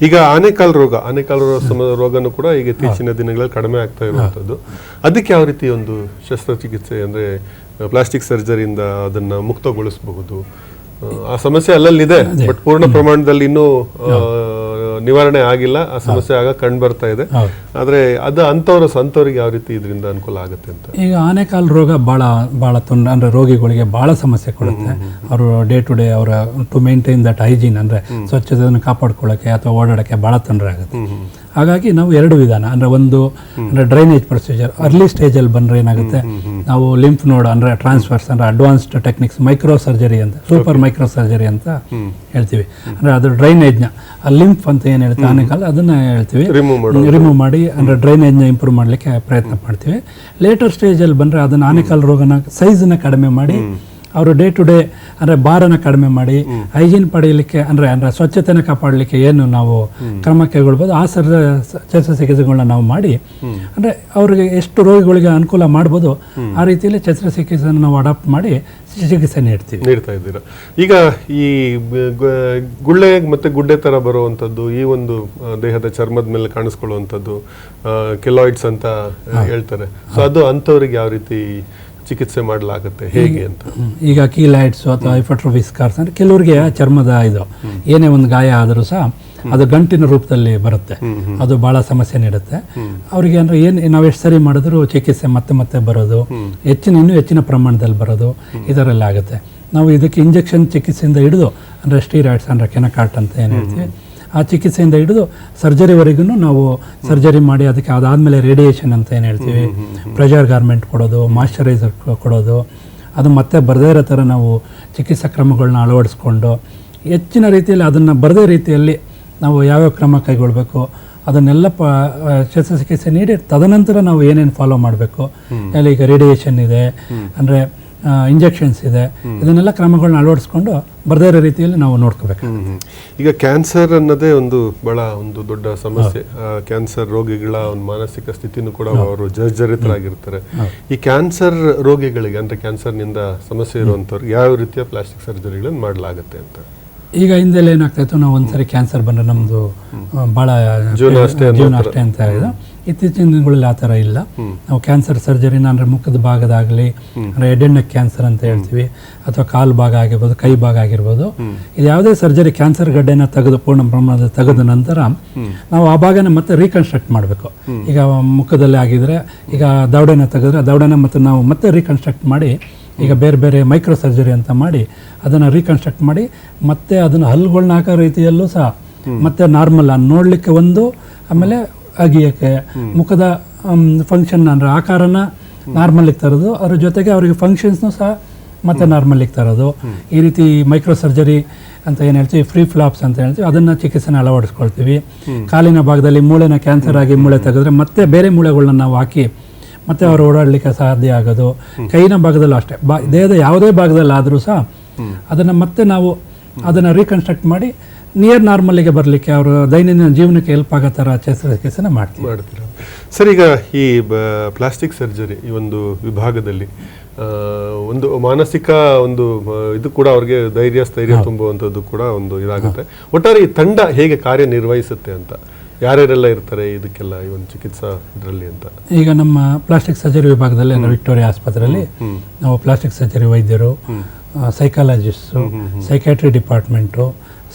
ಈಗ ಆನೆಕಾಲ್ ರೋಗ ಆನೆಕಾಲ್ ರೋಗನೂ ಕೂಡ ಈಗ ಇತ್ತೀಚಿನ ದಿನಗಳಲ್ಲಿ ಕಡಿಮೆ ಆಗ್ತಾ ಇರುವಂಥದ್ದು. ಅದಕ್ಕೆ ಯಾವ ರೀತಿ ಒಂದು ಶಸ್ತ್ರಚಿಕಿತ್ಸೆ ಅಂದ್ರೆ ಪ್ಲಾಸ್ಟಿಕ್ ಸರ್ಜರಿಯಿಂದ ಅದನ್ನ ಮುಕ್ತಗೊಳಿಸಬಹುದು? ಆ, ಸಮಸ್ಯೆ ಅಲ್ಲಲ್ಲಿದೆ ಬಟ್ ಪೂರ್ಣ ಪ್ರಮಾಣದಲ್ಲಿ ಇನ್ನೂ ನಿವಾರಣೆ ಆಗಿಲ್ಲ ಆ ಸಮಸ್ಯೆ ಆಗ ಕಂಡು ಬರ್ತಾ ಇದೆ. ಆದರೆ ಅದು ಅಂಥವ್ರ ಸಂತವರಿಗೆ ಯಾವ ರೀತಿ ಇದರಿಂದ ಅನುಕೂಲ ಆಗುತ್ತೆ ಅಂತ. ಈಗ ಆನೆಕಾಲ್ ರೋಗ ಭಾಳ ಭಾಳ ತೊಂದರೆ ಅಂದರೆ ರೋಗಿಗಳಿಗೆ ಭಾಳ ಸಮಸ್ಯೆ ಕೊಡುತ್ತೆ. ಅವರು ಡೇ ಟು ಡೇ ಅವರ ಟು ಮೇಂಟೈನ್ ದಟ್ ಹೈಜೀನ್ ಅಂದರೆ ಸ್ವಚ್ಛತೆಯನ್ನು ಕಾಪಾಡ್ಕೊಳ್ಳೋಕ್ಕೆ ಅಥವಾ ಓಡಾಡೋಕ್ಕೆ ಭಾಳ ತೊಂದರೆ ಆಗುತ್ತೆ. ಹಾಗಾಗಿ ನಾವು ಎರಡು ವಿಧಾನ ಅಂದರೆ ಒಂದು ಅಂದರೆ ಡ್ರೈನೇಜ್ ಪ್ರೊಸೀಜರ್ ಅರ್ಲಿ ಸ್ಟೇಜಲ್ಲಿ ಬಂದರೆ ಏನಾಗುತ್ತೆ? ನಾವು ಲಿಂಫ್ ನೋಡ್ ಅಂದರೆ ಟ್ರಾನ್ಸ್ಫರ್ಸ್ ಅಂದರೆ ಅಡ್ವಾನ್ಸ್ಡ್ ಟೆಕ್ನಿಕ್ಸ್ ಮೈಕ್ರೋ ಸರ್ಜರಿ ಅಂತ ಸೂಪರ್ ಮೈಕ್ರೋ ಸರ್ಜರಿ ಅಂತ ಹೇಳ್ತೀವಿ. ಅಂದರೆ ಅದು ಡ್ರೈನೇಜ್ನ ಆ ಲಿಂಫ್ ಅಂತ ಏನು ಹೇಳ್ತೀವಿ ಆನೆಕಾಲ್ ಅದನ್ನು ಹೇಳ್ತೀವಿ. ರಿಮೂವ್ ಮಾಡೋ ಅಂದರೆ ಡ್ರೈನೇಜ್ನ ಇಂಪ್ರೂವ್ ಮಾಡಲಿಕ್ಕೆ ಪ್ರಯತ್ನ ಮಾಡ್ತೀವಿ ಲೇಟರ್ ಸ್ಟೇಜಲ್ಲಿ ಬಂದರೆ ಅದನ್ನು ಆನೆಕಾಲ್ ರೋಗನ ಸೈಜನ್ನ ಕಡಿಮೆ ಮಾಡಿ ಅವರು ಡೇ ಟು ಡೇ ಅಂದ್ರೆ ಭಾರನ ಕಡಿಮೆ ಮಾಡಿ ಹೈಜೀನ್ ಪಡೆಯಲಿಕ್ಕೆ ಅಂದ್ರೆ ಅಂದ್ರೆ ಸ್ವಚ್ಛತೆನ ಕಾಪಾಡಲಿಕ್ಕೆ ಏನು ನಾವು ಕ್ರಮ ಕೈಗೊಳ್ಬೋದು. ಆ ಸರ್ ಶಸ್ತ್ರಚಿಕಿತ್ಸೆಗಳನ್ನ ನಾವು ಮಾಡಿ. ಅಂದ್ರೆ ಅವ್ರಿಗೆ ಎಷ್ಟು ರೋಗಿಗಳಿಗೆ ಅನುಕೂಲ ಮಾಡ್ಬೋದು ಆ ರೀತಿಯಲ್ಲಿ ಶಸ್ತ್ರಚಿಕಿತ್ಸೆಯನ್ನು ನಾವು ಅಡಾಪ್ಟ್ ಮಾಡಿ ಚಿಕಿತ್ಸೆ ನೀಡ್ತೀವಿ. ನೀಡ್ತಾ ಇದ್ದೀರಾ? ಈಗ ಈ ಗುಳ್ಳೆ ಮತ್ತೆ ಗುಡ್ಡೆ ತರ ಬರುವಂತದ್ದು ಈ ಒಂದು ದೇಹದ ಚರ್ಮದ ಮೇಲೆ ಕಾಣಿಸ್ಕೊಳ್ಳುವಂಥದ್ದು ಕೆಲಾಯ್ಡ್ಸ್ ಅಂತ ಹೇಳ್ತಾರೆ. ಸೊ ಅದು ಅಂಥವ್ರಿಗೆ ಯಾವ ರೀತಿ ಚಿಕಿತ್ಸೆ ಮಾಡಲಾಗುತ್ತೆ. ಹೇಗೆ ಅಂತ. ಈಗ ಕೀಲೈಟ್ಸ್ ಅಥವಾ ಐಫಟ್ರೋಫಿ ಸ್ಕಾರ್ಸ್ ಅಂದ್ರೆ ಕೆಲವರಿಗೆ ಚರ್ಮದ ಇದು ಏನೇ ಒಂದು ಗಾಯ ಆದರೂ ಸಹ ಅದು ಗಂಟಿನ ರೂಪದಲ್ಲಿ ಬರುತ್ತೆ. ಅದು ಬಹಳ ಸಮಸ್ಯೆ ನೀಡುತ್ತೆ. ಅವರಿಗೆ ಅಂದ್ರೆ ಏನು ನಾವು ಎಷ್ಟು ಸರಿ ಮಾಡಿದ್ರು ಚಿಕಿತ್ಸೆ ಮತ್ತೆ ಮತ್ತೆ ಬರೋದು ಹೆಚ್ಚಿನ ಇನ್ನೂ ಹೆಚ್ಚಿನ ಪ್ರಮಾಣದಲ್ಲಿ ಬರೋದು ಇದರಲ್ಲಿ ಆಗುತ್ತೆ ನಾವು ಇದಕ್ಕೆ ಇಂಜೆಕ್ಷನ್ ಚಿಕಿತ್ಸೆಯಿಂದ ಹಿಡಿದು ಅಂದ್ರೆ ಸ್ಟೀರಾಯ್ಡ್ಸ್ ಅಂದ್ರೆ ಕೆನಕಾಟ್ ಅಂತ ಏನು ಹೇಳ್ತೀವಿ ಆ ಚಿಕಿತ್ಸೆಯಿಂದ ಹಿಡಿದು ಸರ್ಜರಿವರೆಗೂ ನಾವು ಸರ್ಜರಿ ಮಾಡಿ ಅದಕ್ಕೆ ಅದಾದಮೇಲೆ ರೇಡಿಯೇಷನ್ ಅಂತ ಏನು ಹೇಳ್ತೀವಿ? ಪ್ರೆಷರ್ ಗಾರ್ಮೆಂಟ್ ಕೊಡೋದು ಮಾಯಶ್ಚರೈಸರ್ ಕೊಡೋದು. ಅದು ಮತ್ತೆ ಬರದೇ ಇರೋ ಥರ ನಾವು ಚಿಕಿತ್ಸಾ ಕ್ರಮಗಳನ್ನ ಅಳವಡಿಸ್ಕೊಂಡು ಹೆಚ್ಚಿನ ರೀತಿಯಲ್ಲಿ ಅದನ್ನು ಬರದೇ ರೀತಿಯಲ್ಲಿ ನಾವು ಯಾವ್ಯಾವ ಕ್ರಮ ಕೈಗೊಳ್ಳಬೇಕು ಅದನ್ನೆಲ್ಲ ಪ ಶಸ್ತ್ರಚಿಕಿತ್ಸೆ ನೀಡಿ ತದನಂತರ ನಾವು ಏನೇನು ಫಾಲೋ ಮಾಡಬೇಕು. ಅಲ್ಲಿ ಈಗ ರೇಡಿಯೇಷನ್ ಇದೆ ಅಂದರೆ ಇಂಜೆಕ್ಷನ್ಸ್ ಇದೆ. ಇದನ್ನೆಲ್ಲ ಕ್ರಮಗಳನ್ನ ಅಳವಡಿಸ್ಕೊಂಡು ಬರದೇ ಇರೋ ರೀತಿಯಲ್ಲಿ ನಾವು ನೋಡ್ಕೋಬೇಕು. ಈಗ ಕ್ಯಾನ್ಸರ್ ಅನ್ನೋದೇ ಒಂದು ಬಹಳ ಒಂದು ದೊಡ್ಡ ಸಮಸ್ಯೆ. ಕ್ಯಾನ್ಸರ್ ರೋಗಿಗಳ ಒಂದು ಮಾನಸಿಕ ಸ್ಥಿತಿನೂ ಕೂಡ ಅವರು ಜರ್ಜರಿತರಾಗಿರ್ತಾರೆ. ಈ ಕ್ಯಾನ್ಸರ್ ರೋಗಿಗಳಿಗೆ ಅಂದ್ರೆ ಕ್ಯಾನ್ಸರ್ನಿಂದ ಸಮಸ್ಯೆ ಇರುವಂತವ್ರಿಗೆ ಯಾವ ರೀತಿಯ ಪ್ಲಾಸ್ಟಿಕ್ ಸರ್ಜರಿಗಳನ್ನು ಮಾಡಲಾಗುತ್ತೆ ಅಂತ? ಈಗ ಹಿಂದೆಲ್ಲ ಏನಾಗ್ತಾ ಇತ್ತು ನಾವು ಒಂದ್ಸರಿ ಕ್ಯಾನ್ಸರ್ ಬಂದ್ರೆ ನಮ್ದು ಬಹಳ ಜೀವನ ಅಷ್ಟೇ ಜೀವನ ಅಷ್ಟೇ ಅಂತ ಇದೆ ಇತ್ತೀಚಿನ ದಿನಗಳಲ್ಲಿ ಆ ಥರ ಇಲ್ಲ. ನಾವು ಕ್ಯಾನ್ಸರ್ ಸರ್ಜರಿನ ಅಂದರೆ ಮುಖದ ಭಾಗದಾಗಲಿ ಅಂದರೆ ಎಡೆಣ್ಣ ಕ್ಯಾನ್ಸರ್ ಅಂತ ಹೇಳ್ತೀವಿ ಅಥವಾ ಕಾಲು ಭಾಗ ಆಗಿರ್ಬೋದು ಕೈ ಭಾಗ ಆಗಿರ್ಬೋದು. ಇದು ಯಾವುದೇ ಸರ್ಜರಿ ಕ್ಯಾನ್ಸರ್ ಗಡ್ಡೆನ ತೆಗೆದು ಪೂರ್ಣ ಪ್ರಮಾಣದ ತೆಗೆದ ನಂತರ ನಾವು ಆ ಭಾಗನ ಮತ್ತೆ ರೀಕನ್ಸ್ಟ್ರಕ್ಟ್ ಮಾಡಬೇಕು. ಈಗ ಮುಖದಲ್ಲಿ ಆಗಿದ್ರೆ ಈಗ ದವಡೆನ ತೆಗೆದ್ರೆ ದವಡೆನ ಮತ್ತೆ ನಾವು ಮತ್ತೆ ರೀಕನ್ಸ್ಟ್ರಕ್ಟ್ ಮಾಡಿ ಈಗ ಬೇರೆ ಬೇರೆ ಮೈಕ್ರೋ ಸರ್ಜರಿ ಅಂತ ಮಾಡಿ ಅದನ್ನು ರೀಕನ್ಸ್ಟ್ರಕ್ಟ್ ಮಾಡಿ ಮತ್ತೆ ಅದನ್ನು ಹಲ್ಲುಗಳನ್ನ ಹಾಕೋ ರೀತಿಯಲ್ಲೂ ಸಹ ಮತ್ತೆ ನಾರ್ಮಲ್ ನೋಡಲಿಕ್ಕೆ ಒಂದು ಆಮೇಲೆ ಅಗಿಯೋಕ್ಕೆ ಮುಖದ ಫಂಕ್ಷನ್ ಅಂದರೆ ಆಕಾರನ ನಾರ್ಮಲಿಗೆ ತರೋದು. ಅದ್ರ ಜೊತೆಗೆ ಅವರಿಗೆ ಫಂಕ್ಷನ್ಸ್ನು ಸಹ ಮತ್ತೆ ನಾರ್ಮಲಿಗೆ ತರೋದು. ಈ ರೀತಿ ಮೈಕ್ರೋ ಸರ್ಜರಿ ಅಂತ ಏನು ಹೇಳ್ತೀವಿ ಫ್ರೀ ಫ್ಲಾಪ್ಸ್ ಅಂತ ಹೇಳ್ತೀವಿ, ಅದನ್ನು ಚಿಕಿತ್ಸೆನ ಅಳವಡಿಸ್ಕೊಳ್ತೀವಿ. ಕಾಲಿನ ಭಾಗದಲ್ಲಿ ಮೂಳೆನ ಕ್ಯಾನ್ಸರ್ ಆಗಿ ಮೂಳೆ ತೆಗೆದ್ರೆ ಮತ್ತೆ ಬೇರೆ ಮೂಳೆಗಳನ್ನ ನಾವು ಹಾಕಿ ಮತ್ತೆ ಅವರು ಓಡಾಡಲಿಕ್ಕೆ ಸಾಧ್ಯ ಆಗೋದು. ಕೈನ ಭಾಗದಲ್ಲೂ ಅಷ್ಟೇ. ಬಾ, ದೇಹದ ಯಾವುದೇ ಭಾಗದಲ್ಲಿ ಆದರೂ ಸಹ ಅದನ್ನು ಮತ್ತೆ ನಾವು ಅದನ್ನು ರೀಕನ್ಸ್ಟ್ರಕ್ಟ್ ಮಾಡಿ ನಿಯರ್ ನಾರ್ಮಲಿಗೆ ಬರಲಿಕ್ಕೆ ಅವರು ದೈನಂದಿನ ಜೀವನಕ್ಕೆ ಹೆಲ್ಪ್ ಆಗೋ ಥರ ಕೆಲಸ ಮಾಡ್ತೀವಿ. ಮಾಡ್ತೀರಾ? ಸರ್ ಈಗ ಈ ಪ್ಲಾಸ್ಟಿಕ್ ಸರ್ಜರಿ ಈ ಒಂದು ವಿಭಾಗದಲ್ಲಿ ಒಂದು ಮಾನಸಿಕ ಒಂದು ಇದು ಕೂಡ ಅವ್ರಿಗೆ ಧೈರ್ಯ ಸ್ಥೈರ್ಯ ತುಂಬುವಂಥದ್ದು ಕೂಡ ಒಂದು ಇದಾಗುತ್ತೆ. ಒಟ್ಟಾರೆ ಈ ತಂಡ ಹೇಗೆ ಕಾರ್ಯನಿರ್ವಹಿಸುತ್ತೆ ಅಂತ ಯಾರ್ಯಾರೆಲ್ಲ ಇರ್ತಾರೆ ಇದಕ್ಕೆಲ್ಲ ಈ ಒಂದು ಚಿಕಿತ್ಸಾ ಇದರಲ್ಲಿ ಅಂತ? ಈಗ ನಮ್ಮ ಪ್ಲಾಸ್ಟಿಕ್ ಸರ್ಜರಿ ವಿಭಾಗದಲ್ಲಿ ವಿಕ್ಟೋರಿಯಾ ಆಸ್ಪತ್ರೆಯಲ್ಲಿ ನಾವು ಪ್ಲಾಸ್ಟಿಕ್ ಸರ್ಜರಿ ವೈದ್ಯರು psychologist psychiatry department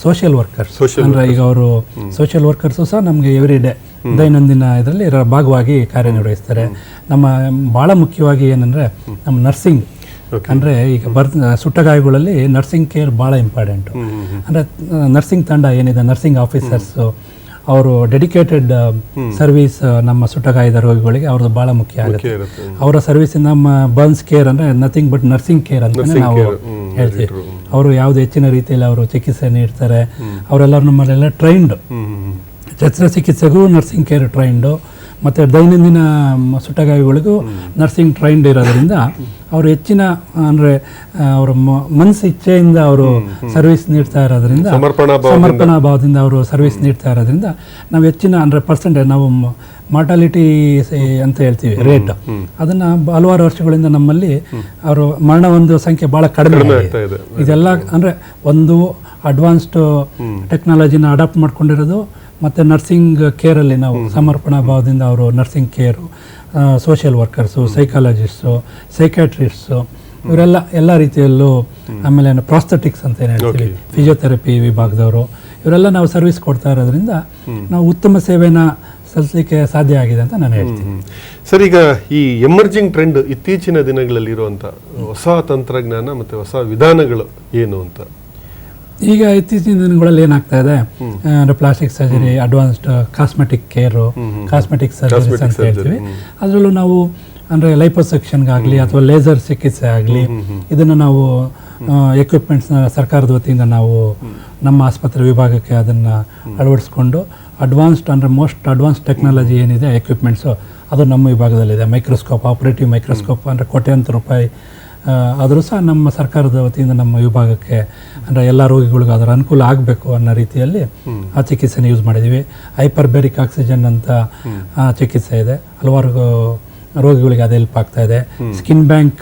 social workers ಅಂದ್ರೆ ಈಗ ಅವರು ಸೋಷಿಯಲ್ ವರ್ಕರ್ಸು ಸಹ ನಮಗೆ ಎವ್ರಿ ಡೇ ದೈನಂದಿನ ಇದರಲ್ಲಿ ಭಾಗವಾಗಿ ಕಾರ್ಯನಿರ್ವಹಿಸ್ತಾರೆ. ನಮ್ಮ ಭಾಳ ಮುಖ್ಯವಾಗಿ ಏನಂದ್ರೆ ನಮ್ಮ ನರ್ಸಿಂಗ್ ಅಂದರೆ ಈಗ ಬರ್ ಸುಟ್ಟ ಗಾಯಗಳಲ್ಲಿ ನರ್ಸಿಂಗ್ ಕೇರ್ ಭಾಳ ಇಂಪಾರ್ಟೆಂಟ್ ಅಂದರೆ ನರ್ಸಿಂಗ್ ತಂಡ ಏನಿದೆ ನರ್ಸಿಂಗ್ ಆಫೀಸರ್ಸು ಅವರು ಡೆಡಿಕೇಟೆಡ್ ಸರ್ವಿಸ್ ನಮ್ಮ ಸುಟ್ಟಗಾಯದ ರೋಗಿಗಳಿಗೆ ಅವ್ರದ್ದು ಭಾಳ ಮುಖ್ಯ ಆಗುತ್ತೆ. ಅವರ ಸರ್ವಿಸ್ ನಮ್ಮ ಬರ್ನ್ಸ್ ಕೇರ್ ಅಂದರೆ ನಥಿಂಗ್ ಬಟ್ ನರ್ಸಿಂಗ್ ಕೇರ್ ಅಂತ ನಾವು ಹೇಳ್ತೀವಿ. ಅವರು ಯಾವ್ದು ಹೆಚ್ಚಿನ ರೀತಿಯಲ್ಲಿ ಅವರು ಚಿಕಿತ್ಸೆ ನೀಡ್ತಾರೆ ಅವರೆಲ್ಲರೂ ನಮ್ಮಲ್ಲೆಲ್ಲ ಟ್ರೈನ್ಡ್. ಶಸ್ತ್ರಚಿಕಿತ್ಸೆಗೂ ನರ್ಸಿಂಗ್ ಕೇರ್ ಟ್ರೈನ್ಡು ಮತ್ತು ದೈನಂದಿನ ಸುಟ್ಟಗಾಯಿಗಳಿಗೂ ನರ್ಸಿಂಗ್ ಟ್ರೈನ್ಡ್ ಇರೋದ್ರಿಂದ ಅವರು ಹೆಚ್ಚಿನ ಅಂದರೆ ಅವರ ಮನಸ್ ಮನಸ್ಸು ಇಚ್ಛೆಯಿಂದ ಅವರು ಸರ್ವಿಸ್ ನೀಡ್ತಾ ಇರೋದ್ರಿಂದ ಸಮರ್ಪಣಾ ಸಮರ್ಪಣಾ ಭಾವದಿಂದ ಅವರು ಸರ್ವಿಸ್ ನೀಡ್ತಾ ಇರೋದ್ರಿಂದ ನಾವು ಹೆಚ್ಚಿನ ಅಂದರೆ ಪರ್ಸೆಂಟೇಜ್ ನಾವು ಮಾರ್ಟಾಲಿಟಿ ಅಂತ ಹೇಳ್ತೀವಿ ರೇಟ್. ಅದನ್ನ ಹಲವಾರು ವರ್ಷಗಳಿಂದ ನಮ್ಮಲ್ಲಿ ಅವರು ಮರಣ ಒಂದು ಸಂಖ್ಯೆ ಬಹಳ ಕಡಿಮೆ ಇದೆಲ್ಲ ಅಂದ್ರೆ ಒಂದು ಅಡ್ವಾನ್ಸ್ಡ್ ಟೆಕ್ನಾಲಜಿನ ಅಡಾಪ್ಟ್ ಮಾಡ್ಕೊಂಡಿರೋದು ಮತ್ತೆ ನರ್ಸಿಂಗ್ ಕೇರಲ್ಲಿ ನಾವು ಸಮರ್ಪಣಾ ಭಾವದಿಂದ ಅವರು nursing care social workers psychologist psychiatrist ಇವರೆಲ್ಲ ಎಲ್ಲ ರೀತಿಯಲ್ಲೂ ಆಮೇಲೆ ಪ್ರಾಸ್ಥೆಟಿಕ್ಸ್ ಅಂತ ಏನು ಹೇಳ್ತೀವಿ ಫಿಸಿಯೋಥೆರಪಿ ವಿಭಾಗದವರು ಇವರೆಲ್ಲ ನಾವು ಸರ್ವಿಸ್ ಕೊಡ್ತಾ ಇರೋದ್ರಿಂದ ನಾವು ಉತ್ತಮ ಸೇವೆನ ಸಲ್ಲಿಸಲಿಕ್ಕೆ ಸಾಧ್ಯ ಆಗಿದೆ ಅಂತ ನಾನು ಹೇಳ್ತೀನಿ. ಸರ್ ಈಗ ಈ ಎಮರ್ಜಿಂಗ್ ಟ್ರೆಂಡ್ ಇತ್ತೀಚಿನ ದಿನಗಳಲ್ಲಿ ಇರುವಂತ ಹೊಸ ತಂತ್ರಜ್ಞಾನ ಮತ್ತೆ ಹೊಸ ವಿಧಾನಗಳು ಏನು ಅಂತ? ಈಗ ಇತ್ತೀಚಿನ ದಿನಗಳಲ್ಲಿ ಏನಾಗ್ತಾ ಇದೆ? ಅಂದ್ರೆ plastic surgery advanced cosmetic care cosmetic surgeries ಅಂತ ಹೇಳ್ತೀವಿ. ಅದರಲ್ಲೂ ನಾವು ಅಂದ್ರೆ ಲೈಪೋಸೆಕ್ಷನ್ಗಾಗಲಿ ಅಥವಾ ಲೇಸರ್ ಚಿಕಿತ್ಸೆ ಆಗಲಿ ಇದನ್ನ ನಾವು ಎಕ್ವಿಪ್ಮೆಂಟ್ಸ್ನ ಸರ್ಕಾರದ ವತಿಯಿಂದ ನಾವು ನಮ್ಮ ಆಸ್ಪತ್ರೆ ವಿಭಾಗಕ್ಕೆ ಅದನ್ನು ಅಳವಡಿಸ್ಕೊಂಡು ಅಡ್ವಾನ್ಸ್ಡ್ ಅಂದರೆ ಮೋಸ್ಟ್ ಅಡ್ವಾನ್ಸ್ ಟೆಕ್ನಾಲಜಿ ಏನಿದೆ ಎಕ್ವಿಪ್ಮೆಂಟ್ಸು ಅದು ನಮ್ಮ ವಿಭಾಗದಲ್ಲಿದೆ. ಮೈಕ್ರೋಸ್ಕೋಪ್ ಆಪರೇಟಿವ್ ಮೈಕ್ರೋಸ್ಕೋಪ್ ಅಂದರೆ ಕೋಟ್ಯಾಂತರ ರೂಪಾಯಿ ಆದರೂ ಸಹ ನಮ್ಮ ಸರ್ಕಾರದ ವತಿಯಿಂದ ನಮ್ಮ ವಿಭಾಗಕ್ಕೆ ಅಂದರೆ ಎಲ್ಲ ರೋಗಿಗಳಿಗೂ ಅದರ ಅನುಕೂಲ ಆಗಬೇಕು ಅನ್ನೋ ರೀತಿಯಲ್ಲಿ ಆ ಚಿಕಿತ್ಸೆನ ಯೂಸ್ ಮಾಡಿದ್ದೀವಿ ಹೈಪರ್ಬೆರಿಕ್ ಆಕ್ಸಿಜನ್ ಅಂತ ಚಿಕಿತ್ಸೆ ಇದೆ. ಹಲವಾರು ರೋಗಿಗಳಿಗೆ ಅದು ಹೆಲ್ಪ್ ಆಗ್ತಾ ಇದೆ. ಸ್ಕಿನ್ ಬ್ಯಾಂಕ್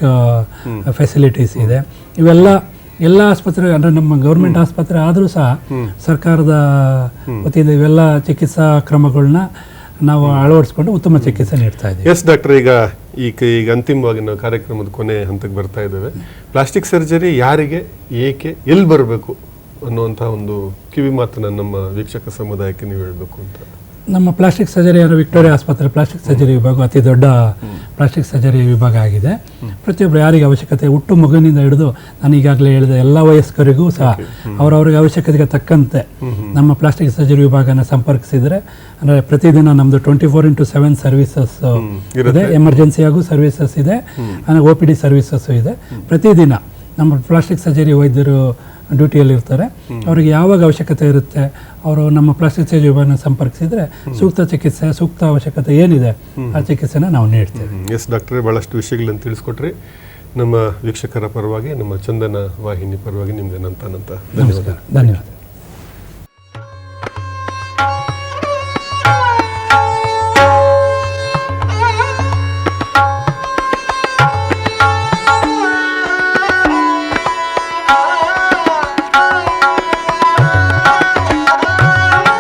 ಫೆಸಿಲಿಟೀಸ್ ಇದೆ. ಇವೆಲ್ಲ ಎಲ್ಲ ಆಸ್ಪತ್ರೆ ಅಂದರೆ ನಮ್ಮ ಗೌರ್ಮೆಂಟ್ ಆಸ್ಪತ್ರೆ ಆದರೂ ಸಹ ಸರ್ಕಾರದ ವತಿಯಿಂದ ಇವೆಲ್ಲ ಚಿಕಿತ್ಸಾ ಕ್ರಮಗಳನ್ನ ನಾವು ಅಳವಡಿಸ್ಕೊಂಡು ಉತ್ತಮ ಚಿಕಿತ್ಸೆ ನೀಡ್ತಾ ಇದ್ದೀವಿ. ಎಸ್ ಡಾಕ್ಟರ್ ಈಗ ಈಗ ಈಗ ಅಂತಿಮವಾಗಿ ನಾವು ಕಾರ್ಯಕ್ರಮದ ಕೊನೆ ಹಂತಕ್ಕೆ ಬರ್ತಾ ಇದ್ದೇವೆ. ಪ್ಲಾಸ್ಟಿಕ್ ಸರ್ಜರಿ ಯಾರಿಗೆ ಏಕೆ ಎಲ್ಲಿ ಬರಬೇಕು ಅನ್ನುವಂಥ ಒಂದು ಕಿವಿ ಮಾತನ್ನು ನಮ್ಮ ವೀಕ್ಷಕ ಸಮುದಾಯಕ್ಕೆ ನೀವು ಹೇಳಬೇಕು ಅಂತ. ನಮ್ಮ ಪ್ಲಾಸ್ಟಿಕ್ ಸರ್ಜರಿ ಅಂದರೆ ವಿಕ್ಟೋರಿಯಾ ಆಸ್ಪತ್ರೆ ಪ್ಲಾಸ್ಟಿಕ್ ಸರ್ಜರಿ ವಿಭಾಗ ಅತಿ ದೊಡ್ಡ ಪ್ಲಾಸ್ಟಿಕ್ ಸರ್ಜರಿ ವಿಭಾಗ ಆಗಿದೆ. ಪ್ರತಿಯೊಬ್ಬರು ಯಾರಿಗೆ ಅವಶ್ಯಕತೆ ಹುಟ್ಟು ಮಗುವಿನಿಂದ ಹಿಡಿದು ನಾನು ಈಗಾಗಲೇ ಹೇಳಿದ ಎಲ್ಲ ವಯಸ್ಕರಿಗೂ ಸಹ ಅವರವ್ರಿಗೆ ಅವಶ್ಯಕತೆಗೆ ತಕ್ಕಂತೆ ನಮ್ಮ ಪ್ಲಾಸ್ಟಿಕ್ ಸರ್ಜರಿ ವಿಭಾಗನ ಸಂಪರ್ಕಿಸಿದರೆ ಅಂದರೆ ಪ್ರತಿದಿನ ನಮ್ಮದು twenty four into seven services ಇದೆ. ಎಮರ್ಜೆನ್ಸಿಯಾಗೂ ಸರ್ವಿಸಸ್ ಇದೆ. ಆಮೇಲೆ ಒ ಪಿ ಡಿ ಸರ್ವಿಸಸ್ಸು ಇದೆ. ಪ್ರತಿದಿನ ನಮ್ಮ ಪ್ಲಾಸ್ಟಿಕ್ ಸರ್ಜರಿ ವೈದ್ಯರು ಡ್ಯೂಟಿಯಲ್ಲಿ ಇರ್ತಾರೆ ಅವರಿಗೆ ಯಾವಾಗ ಅವಶ್ಯಕತೆ ಇರುತ್ತೆ ಅವರು ನಮ್ಮ ಪ್ಲಾಸ್ಟಿಕ್ ಸೇಜ್ ವಿಭಾಗನ ಸಂಪರ್ಕಿಸಿದ್ರೆ ಸೂಕ್ತ ಚಿಕಿತ್ಸೆ ಸೂಕ್ತ ಅವಶ್ಯಕತೆ ಏನಿದೆ ಆ ಚಿಕಿತ್ಸೆನ ನಾವು ನೀಡ್ತೇವೆ. ಎಸ್ ಡಾಕ್ಟ್ರೇ ಭಾಳಷ್ಟು ವಿಷಯಗಳನ್ನು ತಿಳಿಸ್ಕೊಟ್ರಿ. ನಮ್ಮ ವೀಕ್ಷಕರ ಪರವಾಗಿ ನಮ್ಮ ಚಂದನ ವಾಹಿನಿ ಪರವಾಗಿ ನಿಮ್ಗೆ ನಂತ ನಂತ ಧನ್ಯವಾದ ಧನ್ಯವಾದ